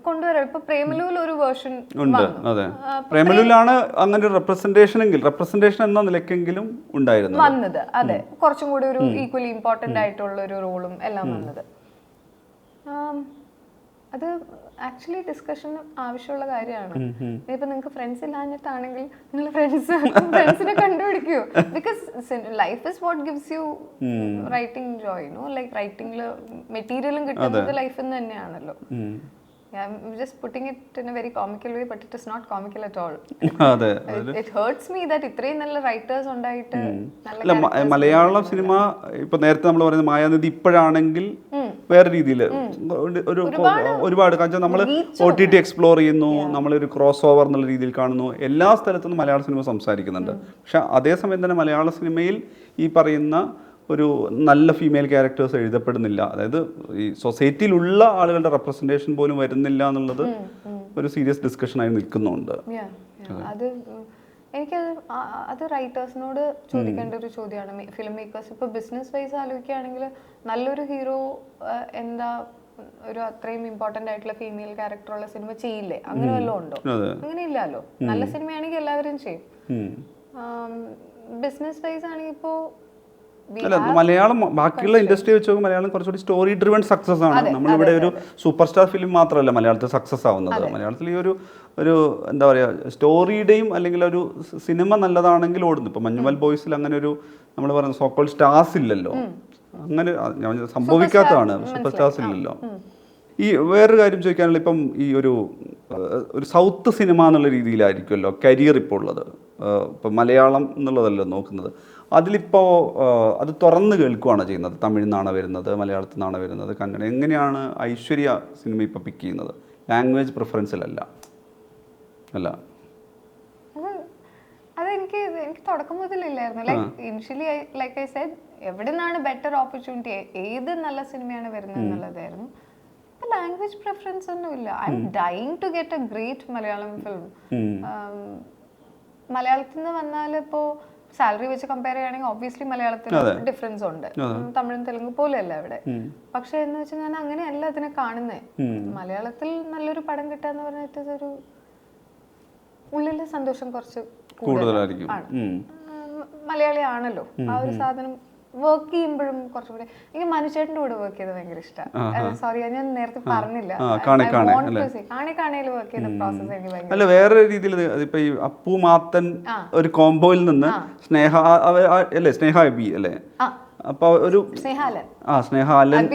കൊണ്ടുവരാം. ഇപ്പൊ പ്രേമലൂൽ ഒരു വേർഷൻ ഉണ്ട് അതെ. പ്രേമലുലാണ് അങ്ങനെ ഒരു റെപ്രസെന്റേഷൻ എങ്കിൽ റെപ്രസെന്റേഷൻ എന്ന നിലയ്ക്കെങ്കിലും ഉണ്ടായിരുന്നു വന്നത് അതെ. കുറച്ചും കൂടി ഒരു ഈക്വലി ഇമ്പോർട്ടന്റ് ആയിട്ടുള്ള ഒരു റോളും എല്ലാം വന്നത്. അത് ആക്ച്വലി ഡിസ്കഷൻ ആവശ്യമുള്ള കാര്യമാണ്. ഇപ്പൊ നിങ്ങൾക്ക് ഫ്രണ്ട്സ് ഇല്ലാഞ്ഞിട്ടാണെങ്കിൽ നിങ്ങൾ ഫ്രണ്ട്സ് ഫ്രണ്ട്സിനെ കണ്ടുപിടിക്കൂ. Because life is what gives you writing joy no like റൈറ്റിംഗിൽ മെറ്റീരിയലും കിട്ടുന്നത് ലൈഫിൽ നിന്ന് തന്നെയാണല്ലോ. Just putting it in a very comical way but it is not comical at all it hurts me that ഇത്രയും നല്ല റൈറ്റേഴ്സ് ഉണ്ടായിട്ട് മലയാളം സിനിമ ഇപ്പൊ നേരത്തെ നമ്മൾ പറയുന്നത് മായാനിധി ഇപ്പോഴാണെങ്കിൽ വേറെ രീതിയിൽ ഒരു ഒരുപാട് കാരണം നമ്മൾ ഒ ടി ടി എക്സ്പ്ലോർ ചെയ്യുന്നു നമ്മളൊരു ക്രോസ് ഓവർ എന്നുള്ള രീതിയിൽ കാണുന്നു. എല്ലാ സ്ഥലത്തും മലയാള സിനിമ സംസാരിക്കുന്നുണ്ട്. പക്ഷെ അതേസമയം തന്നെ മലയാള സിനിമയിൽ ഈ പറയുന്ന ഒരു നല്ല ഫീമെയിൽ ക്യാരക്ടേഴ്സ് എഴുതപ്പെടുന്നില്ല. അതായത് ഈ സൊസൈറ്റിയിലുള്ള ആളുകളുടെ റെപ്രസെന്റേഷൻ പോലും വരുന്നില്ല എന്നുള്ളത് ഒരു സീരിയസ് ഡിസ്കഷനായി നിൽക്കുന്നുണ്ട്. അത് എനിക്കത് അത് റൈറ്റേഴ്സിനോട് ചോദിക്കേണ്ട ഒരു ചോദ്യമാണ് ഫിലിം മേക്കേഴ്സ് ഇപ്പൊ ബിസിനസ് വൈസ് ആലോചിക്കുകയാണെങ്കിൽ നല്ലൊരു ഹീറോ എന്താ ഒരു അത്രയും ഇമ്പോർട്ടന്റ് ആയിട്ടുള്ള ഫീമെയിൽ ക്യാരക്ടറുള്ള സിനിമ ചെയ്യില്ലേ? അങ്ങനെ വല്ലതും ഉണ്ടോ? അങ്ങനെ ഇല്ലല്ലോ. നല്ല സിനിമയാണെങ്കിൽ എല്ലാവരും ചെയ്യും. ബിസിനസ് വൈസ് ആണെങ്കിൽ ഇപ്പോ അല്ല മലയാളം ബാക്കിയുള്ള ഇൻഡസ്ട്രി വെച്ച് നോക്കുമ്പോൾ മലയാളം കുറച്ചുകൂടി സ്റ്റോറി ഡ്രിവൺ സക്സസ് ആണ്. നമ്മളിവിടെ ഒരു സൂപ്പർ സ്റ്റാർ ഫിലിം മാത്രമല്ല മലയാളത്തിൽ സക്സസ് ആവുന്നത്. മലയാളത്തിൽ ഈ ഒരു ഒരു എന്താ പറയുക സ്റ്റോറിയുടെയും അല്ലെങ്കിൽ ഒരു സിനിമ നല്ലതാണെങ്കിൽ ഓടുന്നു. ഇപ്പൊ മഞ്ഞുമൽ ബോയ്സിൽ അങ്ങനെ ഒരു നമ്മൾ പറയുന്ന സോക്കോൾ സ്റ്റാർസ് ഇല്ലല്ലോ. അങ്ങനെ സംഭവിക്കാത്തതാണ്. സൂപ്പർ സ്റ്റാർസ് ഇല്ലല്ലോ. ഈ വേറൊരു കാര്യം ചോദിക്കാനുള്ള ഇപ്പം ഈ ഒരു ഒരു സൗത്ത് സിനിമ എന്നുള്ള രീതിയിലായിരിക്കുമല്ലോ കരിയർ ഇപ്പോൾ ഉള്ളത്. ഇപ്പം മലയാളം എന്നുള്ളതല്ലോ നോക്കുന്നത്. അതിലിപ്പോൾ അത് തുറന്ന് കേൾക്കുകയാണ് ചെയ്യുന്നത്. തമിഴിൽ നിന്നാണ് വരുന്നത് മലയാളത്തിൽ നിന്നാണ് വരുന്നത് കന്നഡ. എങ്ങനെയാണ് ഐശ്വര്യ സിനിമ ഇപ്പോൾ പിക്ക് ചെയ്യുന്നത്? ലാംഗ്വേജ് പ്രിഫറൻസിലല്ല അല്ല. അത് അതെനിക്ക് എനിക്ക് തുടക്കം മുതലില്ലായിരുന്നു. Like initially like I said എവിടെ നിന്നാണ് ബെറ്റർ ഓപ്പർച്യൂണിറ്റി ഏത് നല്ല സിനിമയാണ് വരുന്നത് എന്നുള്ളതായിരുന്നു. ലാംഗ്വേജ് പ്രിഫറൻസ് ഒന്നും ഇല്ല. I'm dying to get a great Malayalam film മലയാളത്തിൽ നിന്ന് വന്നാൽ ഇപ്പോൾ സാലറി വെച്ച് കമ്പയർ ചെയ്യുകയാണെങ്കിൽ ഒബ്വിയസ്ലി മലയാളത്തിൽ ഡിഫറൻസ് ഉണ്ട്. തമിഴും തെലുങ്ക് പോലെയല്ല ഇവിടെ പക്ഷെ എന്ന് വെച്ചാൽ ഞാൻ അങ്ങനെയല്ല അതിനെ കാണുന്നത് മലയാളത്തിൽ നല്ലൊരു പടം കിട്ടുക എന്ന് പറഞ്ഞിട്ട് ഒരു ഉള്ളിലെ സന്തോഷം കുറച്ച് കൂടുതലായിരിക്കും. മലയാളി ആണല്ലോ ആ ഒരു സാധനം വർക്ക് ചെയ്യുമ്പോഴും കുറച്ചും കൂടി. എനിക്ക് മനുഷ്യന്റെ കൂടെ വർക്ക് ചെയ്ത് ഭയങ്കര ഇഷ്ടമാണ് സോറി ഞാൻ നേരത്തെ പറഞ്ഞില്ല. കാണെ കാണയിൽ വർക്ക് ചെയ്ത പ്രോസസ് എനിക്ക് അല്ല വേറെ രീതിയിൽ ഇപ്പൊ ഈ അപ്പു മാത്തൻ ഒരു കോംബോയിൽ നിന്ന് സ്നേഹ അല്ലേ സ്നേഹ ബി അല്ലേ. അപ്പൊ ഒരു ആ സ്നേഹ അലൻ.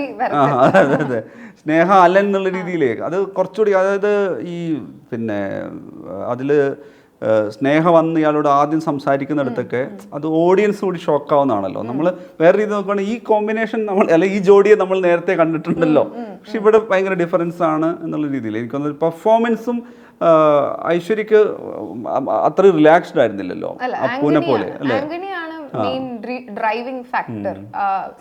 അതെ അതെ, സ്നേഹ അലൻ എന്നുള്ള രീതിയിലേക്ക്. അത് കുറച്ചുകൂടി അതായത് ഈ പിന്നെ അതിൽ സ്നേഹ വന്ന് ഇയാളോട് ആദ്യം സംസാരിക്കുന്നിടത്തൊക്കെ അത് ഓഡിയൻസ് കൂടി ഷോക്കാവുന്നതാണല്ലോ നമ്മൾ വേറെ രീതി നോക്കുകയാണെങ്കിൽ ഈ കോമ്പിനേഷൻ നമ്മൾ അല്ലെ ഈ ജോഡിയെ നമ്മൾ നേരത്തെ കണ്ടിട്ടുണ്ടല്ലോ. പക്ഷെ ഇവിടെ ഭയങ്കര ഡിഫറൻസ് ആണ് എന്നുള്ള രീതിയിൽ. എനിക്ക് തോന്നുന്നത് പെർഫോമൻസും ഐശ്വര്യക്ക് അത്ര റിലാക്സ്ഡ് ആയിരുന്നില്ലല്ലോ. അപ്പൂനെ പോലെ അല്ലേ? മെയിൻ ഡ്രൈവിംഗ് ഫാക്ടർ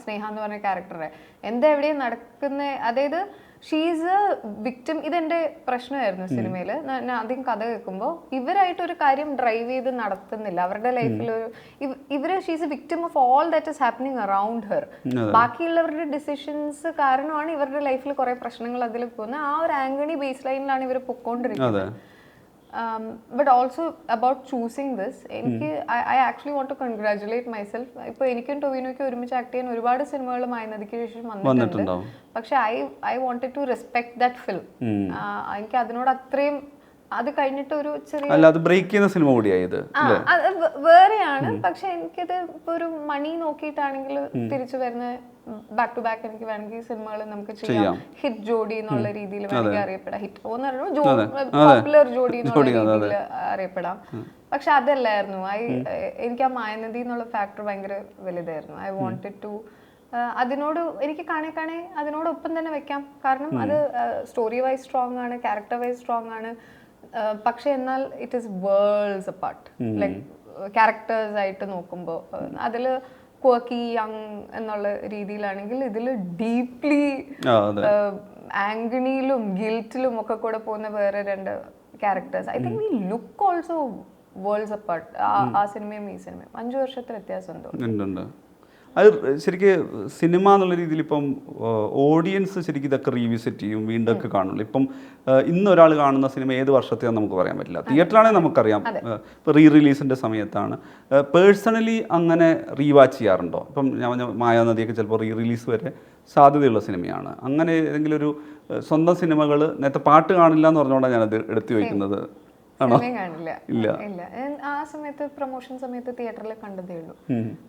സ്നേഹ എന്ന് പറഞ്ഞ ക്യാരക്ടറെ എന്താ എവിടെയും നടക്കുന്ന അതായത് ഷീസ് വിക്ടിം ഇതെന്റെ പ്രശ്നമായിരുന്നു സിനിമയിൽ ഞാൻ ആദ്യം കഥ കേൾക്കുമ്പോൾ ഇവരായിട്ട് ഒരു കാര്യം ഡ്രൈവ് ചെയ്ത് നടത്തുന്നില്ല. അവരുടെ ലൈഫിൽ ഒരു ഇവ- ഇവർ she's victim of all that is happening around her ബാക്കിയുള്ളവരുടെ ഡിസിഷൻസ് കാരണമാണ് ഇവരുടെ ലൈഫിൽ കുറെ പ്രശ്നങ്ങൾ അതിൽ പോകുന്നത്. ആ ഒരു ആംഗണി ബേസ് ലൈനിലാണ് ഇവർ പൊക്കോണ്ടിരിക്കുന്നത്. But also about choosing this എനിക്ക് I actually want to congratulate myself ഇപ്പോൾ എനിക്കും ടൊവിനോയ്ക്കും ഒരുമിച്ച് ആക്ട് ചെയ്യാൻ ഒരുപാട് സിനിമകൾ മായനദിക്ക് ശേഷം വന്നിട്ടുണ്ട്. പക്ഷെ I I wanted to respect that film എനിക്ക് അതിനോട് അത്രയും അത് കഴിഞ്ഞിട്ട് ഒരു ചെറിയ അല്ല അത് ബ്രേക്ക് ചെയ്യുന്ന സിനിമ കൂടിയായി ഇത് വേറെയാണ് പക്ഷെ എനിക്കത് ഇപ്പൊ ഒരു മണി നോക്കിയിട്ടാണെങ്കിൽ തിരിച്ചു വരുന്ന ബാക്ക് ടു ബാക്ക് എനിക്ക് വേണമെങ്കിൽ സിനിമകൾ നമുക്ക് ചെയ്യാം. ഹിറ്റ് ജോഡി എന്നുള്ള രീതിയിൽ വേണമെങ്കിൽ അറിയപ്പെടാം. ഹിറ്റ് എന്ന് പറയുമ്പോൾ പോപ്പുലർ ജോഡി എന്നുള്ള രീതിയിൽ അറിയപ്പെടാം. പക്ഷെ അതല്ലായിരുന്നു. ഐ എനിക്ക് ആ മായനദി എന്നുള്ള ഫാക്ടർ ഭയങ്കര വലുതായിരുന്നു. ഐ വാണ്ടഡ് ടു അതിനോട് എനിക്ക് കാണെ കാണെ അതിനോടൊപ്പം തന്നെ വെക്കാം. കാരണം അത് സ്റ്റോറി വൈസ് സ്ട്രോങ് ആണ് ക്യാരക്ടർ വൈസ് സ്ട്രോങ് ആണ്. പക്ഷെ എന്നാൽ it is worlds apart like characters ആയിട്ട് നോക്കുമ്പോൾ അതിൽ ക്വർക്കി യങ് എന്നുള്ള രീതിയിലാണെങ്കിൽ ഇതിൽ ഡീപ്ലി ആംഗണിയിലും ഗിൽറ്റിലും ഒക്കെ കൂടെ പോകുന്ന വേറെ രണ്ട് characters I think we look also worlds apart ആ സിനിമയും ഈ സിനിമയും. അഞ്ചു വർഷത്തെ വ്യത്യാസം എന്തോ അത് ശരിക്ക് സിനിമ എന്നുള്ള രീതിയിൽ ഇപ്പം ഓഡിയൻസ് ശരിക്കും ഇതൊക്കെ റീവിസിറ്റ് ചെയ്യും വീണ്ടും ഒക്കെ കാണുള്ളൂ. ഇപ്പം ഇന്നൊരാൾ ഇന്ന് ഒരാൾ കാണുന്ന സിനിമ ഏത് വർഷത്തെയാണെന്ന് നമുക്ക് പറയാൻ പറ്റില്ല. തിയേറ്ററാണെങ്കിൽ നമുക്കറിയാം. ഇപ്പോൾ റീ റിലീസിന്റെ സമയത്താണ്. പേഴ്സണലി അങ്ങനെ റീവാച്ച് ചെയ്യാറുണ്ടോ? ഇപ്പം ഞാൻ മായാനദിയൊക്കെ ചിലപ്പോൾ റീ റിലീസ് വരെ സാധ്യതയുള്ള സിനിമയാണ്. അങ്ങനെ ഏതെങ്കിലും ഒരു സ്വന്തം സിനിമകൾ നേരത്തെ പാട്ട് കാണില്ല എന്ന് പറഞ്ഞുകൊണ്ടാണ് ഞാനത് എടുത്തു വയ്ക്കുന്നത്. കാണില്ല. ഇല്ല. ആ സമയത്ത് പ്രൊമോഷൻ സമയത്ത് തിയേറ്ററിൽ കണ്ടതേ ഉള്ളൂ.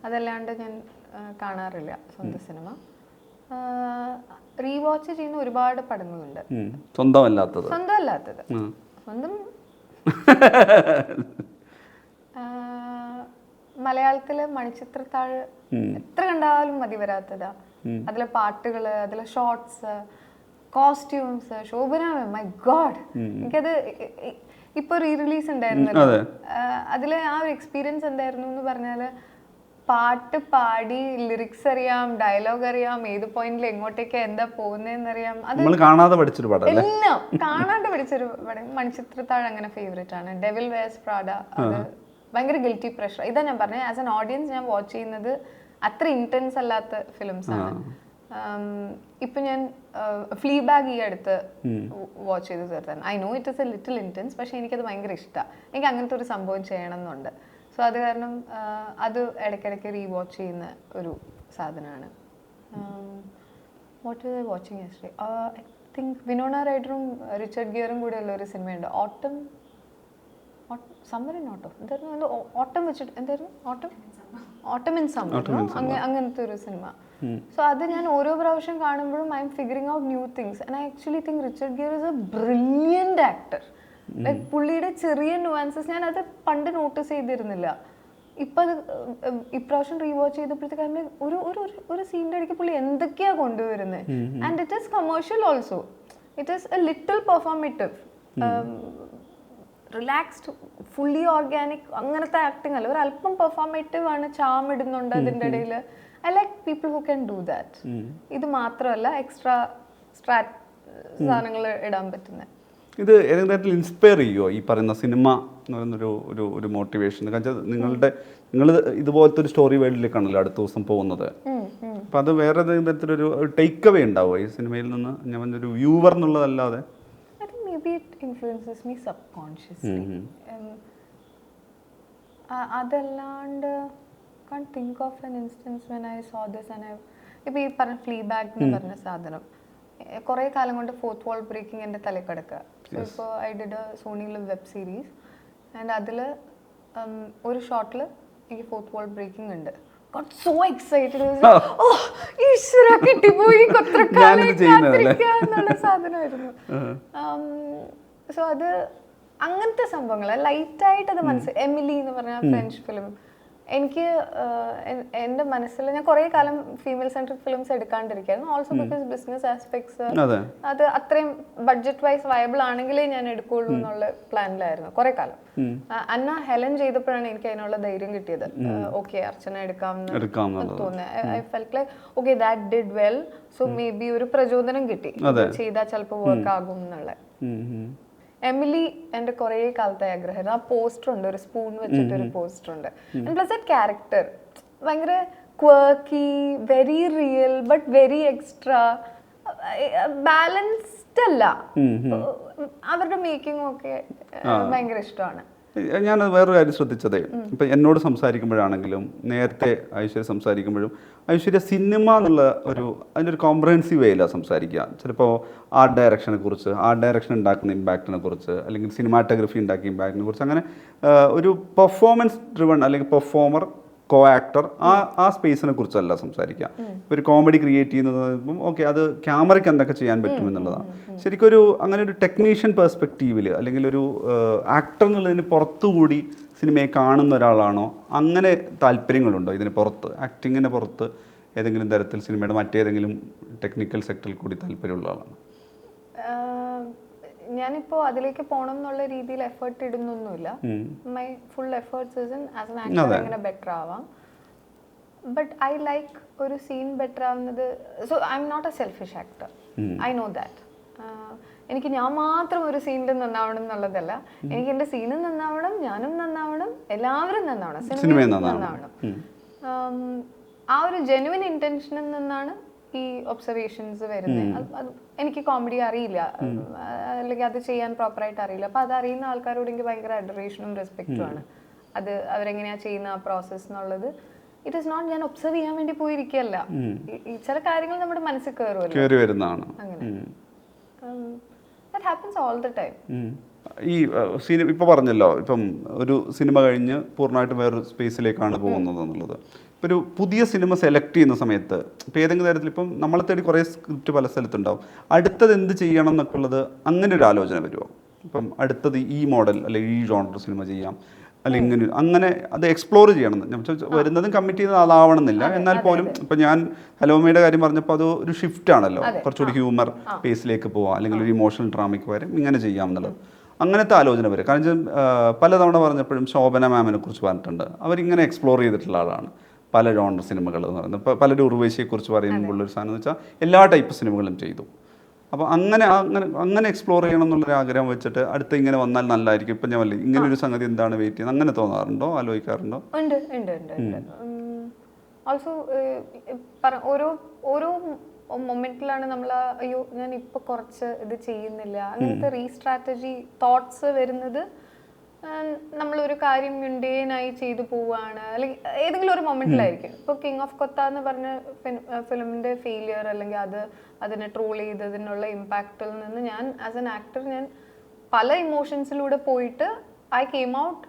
അതല്ലാണ്ട് ഞാൻ കാണാറില്ല സ്വന്തം സിനിമ. റീവാച്ച് ചെയ്യുന്ന ഒരുപാട് പടങ്ങളുണ്ട്. സ്വന്തമല്ലാത്തത്. സ്വന്തമല്ലാത്തത്. സ്വന്തം മലയാളത്തിലെ മണിച്ചിത്രത്താഴ് എത്ര കണ്ടാലും മതി വരാത്തതാ. അതിലെ പാട്ടുകൾ അതിലെ shorts costumes Shobana my God എനിക്കത് ഇപ്പൊ റീ റിലീസ് ഉണ്ടായിരുന്നല്ലോ. അതിലെ ആ ഒരു എക്സ്പീരിയൻസ് എന്തായിരുന്നു എന്ന് പറഞ്ഞാൽ പാട്ട് പാടി ലിറിക്സ് അറിയാം ഡയലോഗ് അറിയാം ഏത് പോയിന്റിൽ എങ്ങോട്ടേക്ക് എന്താ പോകുന്നതെന്ന് അറിയാം അത് നമ്മൾ കാണാതെ പഠിച്ചൊരു പടം എല്ലാം കാണാതെ പിടിച്ചൊരു പടം. മണിച്ചിത്രത്താഴ് അങ്ങനെ ഫേവറേറ്റ് ആണ്. ഡെവിൽ വേഴ്സ് പ്രാഡ അത് ഭയങ്കര ഗിൽറ്റി പ്രഷർ ഇതാ ഞാൻ പറഞ്ഞത് ആസ് എൻ ഓഡിയൻസ് ഞാൻ വാച്ച് ചെയ്യുന്നത് അത്ര ഇന്റൻസ് അല്ലാത്ത ഫിലിംസ് ആണ്. ഇപ്പൊ ഞാൻ ഫ്ലീ ബാഗ് ഈ അടുത്ത് വാച്ച് ചെയ്ത് തീർത്താണ് I know it is a little intense പക്ഷെ എനിക്കത് ഭയങ്കര ഇഷ്ടമാണ് എനിക്ക് അങ്ങനത്തെ ഒരു സംഭവം ചെയ്യണം എന്നുണ്ട്. സോ അത് കാരണം അത് ഇടയ്ക്കിടയ്ക്ക് റീവാച്ച് ചെയ്യുന്ന ഒരു സാധനമാണ്. What was I watching history I think Winona റൈഡറും Richard ഗിയറും കൂടെ ഉള്ള ഒരു സിനിമയുണ്ട്. ഓട്ടം സമ്മർ ഇൻ ഓട്ടം എന്തായിരുന്നു? എന്തോ ഓട്ടം വെച്ചിട്ട് എന്തായിരുന്നു? ഓട്ടം ഓട്ടം ഇൻ സമ്മർ അങ്ങനത്തെ ഒരു സിനിമ. സോ അത് ഞാൻ ഓരോ പ്രാവശ്യം കാണുമ്പോഴും I'm figuring out new things and I actually think Richard Gere is a brilliant actor പുള്ളിയുടെ ചെറിയ നുവാൻസസ് ഞാൻ അത് പണ്ട് നോട്ടീസ് ചെയ്തിരുന്നില്ല. ഇപ്പൊ അത് ഇപ്രാവശ്യം റീവാച്ച് ചെയ്തപ്പോഴത്തേക്ക് ഒരു ഒരു- ഒരു സീനിന്റെ ഇടയ്ക്ക് പുള്ളി എന്തൊക്കെയാ കൊണ്ടുവരുന്നത് and it is commercial also it is a little performative relaxed fully organic അങ്ങനത്തെ ആക്ടിങ് അല്ല. ഒരു അല്പം പെർഫോമേറ്റീവ് ആണ് ചാം ഇടുന്നുണ്ട് അതിന്റെ ഇടയിൽ I like people who can do that ഇത് മാത്രമല്ല എക്സ്ട്രാ സ്ട്രാറ്റ് സാധനങ്ങൾ ഇടാൻ പറ്റുന്നത് ഇത് ഏതെങ്കിലും തരത്തിൽ ഇൻസ്പയർ ചെയ്യുമോ ഈ പറയുന്ന സിനിമ എന്ന് പറയുന്നൊരു ഒരു ഒരു മോട്ടിവേഷൻ കാരണം നിങ്ങളുടെ നിങ്ങൾ ഇതുപോലത്തെ ഒരു സ്റ്റോറി വേൾഡിലേക്കാണല്ലോ അടുത്ത ദിവസം പോകുന്നത്. അപ്പം അത് വേറെ ഏതെങ്കിലും തരത്തിലൊരു ടേക്ക് അവേ ഉണ്ടാവുമോ ഈ സിനിമയിൽ നിന്ന്? ഞാൻ പറഞ്ഞൊരു വ്യൂവർ എന്നുള്ളതല്ലാതെ. അതല്ലാണ്ട് think of of instance when I saw this and ഇപ്പൊ ഈ പറഞ്ഞ ഫ്ലീ ബാഗ് എന്ന് പറഞ്ഞ സാധനം. കുറേ കാലം കൊണ്ട് ഫോർത്ത് വാൾ ബ്രേക്കിംഗ് എന്റെ തലയിൽ കിടക്കുക. ഇപ്പോൾ ഐ ഡിഡ് സോണിയിൽ വെബ് സീരീസ് ആൻഡ് അതിൽ ഒരു ഷോട്ടിൽ എനിക്ക് ഫോർത്ത് വാൾ ബ്രേക്കിംഗ് ഉണ്ട്. സോ എക്സൈറ്റഡ് ഓ ഈശ്വര കിട്ടിപ്പോയി. കൊത്രക്കാലം ഞാനിത് ചെയ്യുന്നതല്ലേ? കാത്തിരിക്കുക എന്നുള്ള സാധനമായിരുന്നു സോ അത് അങ്ങനത്തെ സംഭവങ്ങൾ ലൈറ്റായിട്ട് അത് മനസ്സിൽ എമിലി എന്ന് പറഞ്ഞ ഫ്രഞ്ച് ഫിലിം എനിക്ക് എന്റെ എന്റെ മനസ്സിൽ ഞാൻ കുറേ കാലം ഫീമെയിൽ സെൻട്രിക് ഫിലിംസ് എടുക്കാണ്ടിരിക്കായിരുന്നു. ഓൾസോ ബിക്കോസ് ബിസിനസ് ആസ്പെക്ട്സ് അതെ. അത് അത്രയും ബഡ്ജറ്റ് വൈസ് വയബിൾ ആണെങ്കിലേ ഞാൻ എടുക്കുള്ളൂ എന്നുള്ള പ്ലാനിലായിരുന്നു കുറെ കാലം. അന്ന ഹെലൻ ചെയ്തപ്പോഴാണ് എനിക്ക് അതിനുള്ള ധൈര്യം കിട്ടിയത്. ഓക്കെ അർച്ചന എടുക്കാം എന്ന് തോന്നുന്നത്. I felt like okay that did well so maybe ഒരു പ്രചോദനം കിട്ടി. ചെയ്താൽ ചിലപ്പോൾ വർക്ക് ആകും എന്നുള്ള. ഉം, ഉം. എമിലി എന്റെ കുറേ കാലത്തെ ആഗ്രഹം ആ പോസ്റ്റർ ഉണ്ട് ഒരു സ്പൂൺ വെച്ചിട്ട് ഒരു പോസ്റ്റർ ഉണ്ട്. പ്ലസ് എ ക്യാരക്ടർ ഭയങ്കര quirky very real but very extra balanced അല്ല. അവരുടെ മേക്കിംഗ് ഒക്കെ ഭയങ്കര ഇഷ്ടമാണ്. ഞാനത് വേറൊരു കാര്യം ശ്രദ്ധിച്ചതേ. ഇപ്പം എന്നോട് സംസാരിക്കുമ്പോഴാണെങ്കിലും നേരത്തെ ഐശ്വര്യ സംസാരിക്കുമ്പോഴും ഐശ്വര്യ സിനിമ എന്നുള്ള ഒരു അതിന്റെ ഒരു കോംപ്രഹെൻസീവ് വേയില്ല സംസാരിക്കുക. ചിലപ്പോൾ ആർട്ട് ഡയറക്ഷനെ കുറിച്ച് ആർട്ട് ഡയറക്ഷൻ ഉണ്ടാക്കുന്ന ഇമ്പാക്റ്റിനെ കുറിച്ച് അല്ലെങ്കിൽ സിനിമാറ്റോഗ്രഫി ഉണ്ടാക്കിയ ഇമ്പാക്റ്റിനെ കുറിച്ച് അങ്ങനെ ഒരു പെർഫോമൻസ് ഡ്രിവൺ അല്ലെങ്കിൽ പെർഫോമർ കോ ആക്ടർ ആ ആ സ്പേസിനെ കുറിച്ചല്ല സംസാരിക്കുക. ഒരു കോമഡി ക്രിയേറ്റ് ചെയ്യുന്നത് ഓക്കെ അത് ക്യാമറയ്ക്ക് എന്തൊക്കെ ചെയ്യാൻ പറ്റും എന്നുള്ളതാണ് ശരിക്കും ഒരു അങ്ങനെ ഒരു ടെക്നീഷ്യൻ പെർസ്പെക്റ്റീവിൽ അല്ലെങ്കിൽ ഒരു ആക്ടർ എന്നുള്ളതിന് പുറത്തുകൂടി സിനിമയെ കാണുന്ന ഒരാളാണോ? അങ്ങനെ താല്പര്യങ്ങളുണ്ടോ ഇതിന് പുറത്ത്? ആക്ടിങ്ങിന് പുറത്ത് ഏതെങ്കിലും തരത്തിൽ സിനിമയുടെ മറ്റേതെങ്കിലും ടെക്നിക്കൽ സെക്ടറിൽ കൂടി താല്പര്യമുള്ള ആളാണ്? ഞാനിപ്പോ അതിലേക്ക് പോണം എന്നുള്ള രീതിയിൽ effort ഇടുന്നൊന്നുമില്ല. My full efforts is in as an actor better ആവാം. ബട്ട് ഐ ലൈക്ക് ഒരു സീൻ ബെറ്റർ ആവുന്നത് so I'm not a selfish actor I know that എനിക്ക് ഞാൻ മാത്രം ഒരു സീനിൽ നന്നാവണം എന്നുള്ളതല്ല. എനിക്ക് എന്റെ സീനും നന്നാവണം ഞാനും നന്നാവണം എല്ലാവരും നന്നാവണം സിനിമയും. നന്നാവണം. ആ ഒരു ജെനുവിൻ ഇന്റൻഷനിൽ നിന്നാണ് ഈ ഒബ്സർവേഷൻസ് വരുന്നത് എനിക്ക് കോമഡി അറിയില്ല. അല്ലെങ്കിൽ അത് ചെയ്യാൻ പ്രോപ്പറായിട്ട് അറിയില്ല. അപ്പൊ അത് അറിയുന്ന ആൾക്കാരോട് എനിക്ക് ഭയങ്കര അഡറേഷനും റെസ്പെക്റ്റും ആണ്. അത് അവരെങ്ങനെയാ ചെയ്യുന്ന ആ പ്രോസസ്സ് എന്നുള്ളത്. ഇറ്റ് ഇസ് നോട്ട് ഞാൻ ഒബ്സർവ് ചെയ്യാൻ വേണ്ടി പോയിരിക്കല്ല ചില കാര്യങ്ങൾ നമ്മുടെ മനസ്സിൽ കയറി വരുന്നതാണ്. അങ്ങനെ. ഹാപ്പൻസ് ഓൾ ദ ടൈം ഈ സിനിമ ഇപ്പോൾ പറഞ്ഞല്ലോ ഇപ്പം ഒരു സിനിമ കഴിഞ്ഞ് പൂർണമായിട്ടും വേറൊരു സ്പേസിലേക്കാണ് പോകുന്നത് എന്നുള്ളത് ഇപ്പം ഒരു പുതിയ സിനിമ സെലക്ട് ചെയ്യുന്ന സമയത്ത് ഇപ്പോൾ ഏതെങ്കിലും തരത്തിൽ ഇപ്പം നമ്മളെ തേടി കുറേ സ്ക്രിപ്റ്റ് പല സ്ഥലത്തുണ്ടാവും. അടുത്തത് എന്ത് ചെയ്യണം എന്നൊക്കെ ഉള്ളത് അങ്ങനെ ഒരു ആലോചന വരുമോ ഇപ്പം അടുത്തത് ഈ മോഡൽ അല്ലെങ്കിൽ ഈ ജോണർ സിനിമ ചെയ്യാം. അല്ലെങ്കിൽ ഇങ്ങനെ അങ്ങനെ അത് എക്സ്പ്ലോർ ചെയ്യണം വരുന്നതും കമ്മിറ്റ് ചെയ്യുന്നത് അതാവണമെന്നില്ല. എന്നാൽ പോലും ഇപ്പം ഞാൻ ഹലോമയുടെ കാര്യം പറഞ്ഞപ്പോൾ അത് ഒരു ഷിഫ്റ്റ് ആണല്ലോ. കുറച്ചുകൂടി ഹ്യൂമർ പേസിലേക്ക് പോവാം. അല്ലെങ്കിൽ ഒരു ഇമോഷണൽ ഡ്രാമയ്ക്ക് വരും ഇങ്ങനെ ചെയ്യാം എന്നുള്ളത്. അങ്ങനത്തെ ആലോചന വരും. കാരണം പലതവണ പറഞ്ഞപ്പോഴും ശോഭന മാമിനെ കുറിച്ച് പറഞ്ഞിട്ടുണ്ട്. അവരിങ്ങനെ എക്സ്പ്ലോർ ചെയ്തിട്ടുള്ള ആളാണ്. പല ജോണർ സിനിമകൾ എന്ന് പറയുന്നത്. ഇപ്പോൾ പലരും ഉർവേശിയെക്കുറിച്ച് പറയുമ്പോൾ ഒരു സാധനം എന്ന് വെച്ചാൽ എല്ലാ ടൈപ്പ് സിനിമകളും ചെയ്തു. അപ്പോൾ അങ്ങനെ അങ്ങനെ അങ്ങനെ എക്സ്പ്ലോർ ചെയ്യണം എന്നുള്ളൊരു ആഗ്രഹം വെച്ചിട്ട് അടുത്ത് ഇങ്ങനെ വന്നാൽ നല്ലതായിരിക്കും ഇപ്പം ഞാൻ വല്ലേ ഇങ്ങനെ ഒരു സംഗതി എന്താണ് വെയിറ്റ് ചെയ്യുന്നത്? അങ്ങനെ തോന്നാറുണ്ടോ? ആലോചിക്കാറുണ്ടോ? ഉണ്ട് ഉണ്ട് ഉണ്ട് ഓൾസോ ഓരോ ഓരോ മൊമെന്റിലാണ് നമ്മൾ അയ്യോ ഞാൻ ഇപ്പൊ കുറച്ച് ഇത് ചെയ്യുന്നില്ല. അങ്ങനത്തെ റീസ്ട്രാറ്റജി തോട്ട്സ് വരുന്നത് നമ്മളൊരു കാര്യം മുണ്ടേനായി ചെയ്തു പോവാണ്. അല്ലെങ്കിൽ ഏതെങ്കിലും ഒരു മൊമെന്റിലായിരിക്കും. ഇപ്പോൾ കിങ് ഓഫ് കൊത്ത എന്ന് പറഞ്ഞ ഫിലിമിന്റെ ഫെയിലിയർ അല്ലെങ്കിൽ അത് അതിനെ ട്രോൾ ചെയ്തതിനുള്ള ഇമ്പാക്റ്റിൽ നിന്ന് ഞാൻ ആസ് എൻ ആക്ടർ ഞാൻ പല ഇമോഷൻസിലൂടെ പോയിട്ട് I came out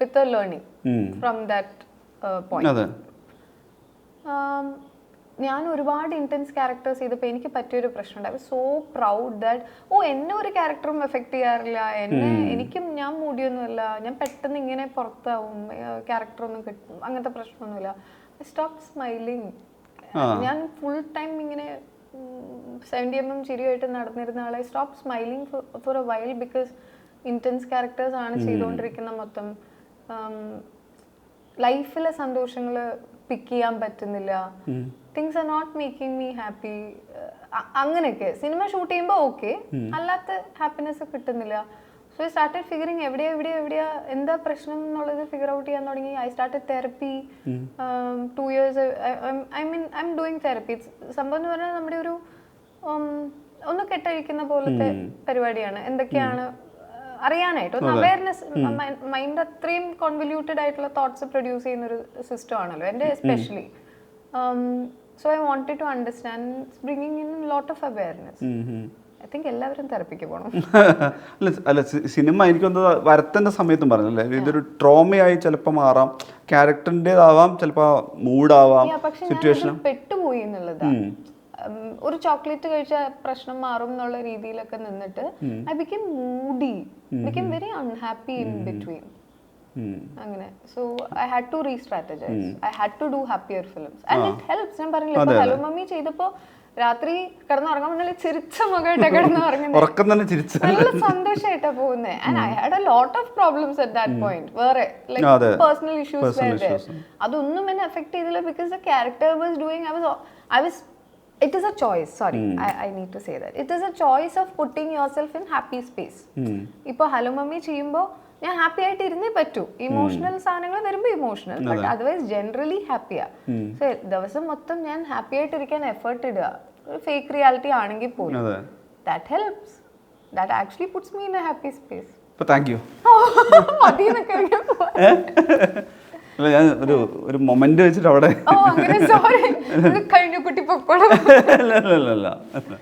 with a learning from that point ഞാൻ ഒരുപാട് ഇന്റൻസ് ക്യാരക്ടേഴ്സ് ചെയ്തപ്പോൾ എനിക്ക് പറ്റിയൊരു പ്രശ്നമുണ്ട്. ഐ സോ പ്രൗഡ് ദാറ്റ് ഓ എന്നെ ഒരു ക്യാരക്ടറും എഫക്ട് ചെയ്യാറില്ല. എന്നെ എനിക്കും ഞാൻ മൂടിയൊന്നുമില്ല. ഞാൻ പെട്ടെന്ന് ഇങ്ങനെ പുറത്താവും. ക്യാരക്ടറൊന്നും കിട്ടും. അങ്ങനത്തെ പ്രശ്നമൊന്നുമില്ല. ഐ സ്റ്റോപ്പ് സ്മൈലിങ് ഞാൻ ഫുൾ ടൈം ഇങ്ങനെ സെവന്റി എം എം ചിരിയായിട്ട് നടന്നിരുന്ന ആളെ stop smiling for a while because intense characters ആണ് ചെയ്തുകൊണ്ടിരിക്കുന്ന മൊത്തം. ലൈഫിലെ സന്തോഷങ്ങൾ പിക്ക് ചെയ്യാൻ പറ്റുന്നില്ല. Things are not making me happy അങ്ങനെയൊക്കെ. സിനിമ ഷൂട്ട് ചെയ്യുമ്പോൾ ഓക്കെ അല്ലാത്ത ഹാപ്പിനെസ് കിട്ടുന്നില്ല. സോ ഐ സ്റ്റാർട്ടഡ് ഫിഗറിങ് എവിടെയാ എവിടെയാ എവിടെയാ എന്താ പ്രശ്നം എന്നുള്ളത് ഫിഗർ ഔട്ട് ചെയ്യാൻ തുടങ്ങി. I started therapy two years I mean I'm doing therapy സംഭവം എന്ന് പറഞ്ഞാൽ നമ്മുടെ ഒരു ഒന്ന് കെട്ടഴിക്കുന്ന പോലത്തെ പരിപാടിയാണ്. എന്തൊക്കെയാണ് അറിയാനായിട്ട്. ഒന്ന് അവയർനെസ് മൈൻഡ് അത്രയും കോൺവല്യൂട്ടഡ് ആയിട്ടുള്ള തോട്ട്സ് പ്രൊഡ്യൂസ് ചെയ്യുന്ന ഒരു സിസ്റ്റം ആണല്ലോ. എന്റെ especially so I wanted to understand bringing in lot of awareness. I think എല്ലാവരും തെറപ്പിക്ക് പോകണം അല്ല അല്ല സിനിമ സിനിമ എനിക്കൊന്ന് വരത്തേണ്ട സമയത്തും പറഞ്ഞല്ലേ ഇതൊരു ട്രോമയായി ചിലപ്പോൾ മാറാം ക്യാരക്ടറിന്റെതാവാം ചിലപ്പോൾ മൂഡാവാം സിറ്റുവേഷൻ പെട്ടുപോയി എന്നുള്ളതാണ് ഉം, ഒരു ചോക്ലേറ്റ് കഴിച്ച പ്രശ്നം മാറും എന്നുള്ള രീതിയിലൊക്കെ നിന്നിട്ട് I become moody become very unhappy in between അങ്ങനെ. So I had to restrategize I had to do happier films and it helps ഞാൻ പറഞ്ഞില്ല ഇപ്പൊ ഹലോ മമ്മി ചെയ്തപ്പോ രാത്രി കിടന്നുറങ്ങാൻ നല്ല ചിരിച്ച കിടന്നുറങ്ങുന്നത് തന്നെ ചിരിച്ച. നല്ല സന്തോഷമായിട്ടാ പോകുന്നത് and I had a lot of problems at that point വേറെ ലൈക്ക്. Personal issues. അതൊന്നും എന്നെ എഫക്ട് ചെയ്തില്ല because the character was doing I was I was it is a choice sorry I need to say that it is a choice of putting yourself in happy space ഇപ്പോൾ ഹലോ മമ്മി ചെയ്യുമ്പോൾ ഞാൻ ഹാപ്പി ആയിട്ട് ഇരുന്നേ പറ്റൂ. ഇമോഷണൽ സാധനങ്ങൾ വരുമ്പോൾ ഇമോഷണൽ ബട്ട് അതർവൈസ് ജനറലി ഹാപ്പിയാ സോ ദിവസം മൊത്തം ഞാൻ ഹാപ്പി ആയിട്ട് ഇരിക്കാൻ എഫേർട്ട് ഇടുക ഫേക്ക് റിയാലിറ്റി ആണെങ്കിൽ പോലും. That helps that actually puts me in a happy space thank you ഞാൻ പോവാ. അല്ല ഞാൻ ഒരു ഒരു മൊമെന്റ് വെച്ചിട്ട് അവിടെ കഴിഞ്ഞ കുട്ടി പൊക്കോളൂ. അല്ല അല്ല അല്ല അല്ല.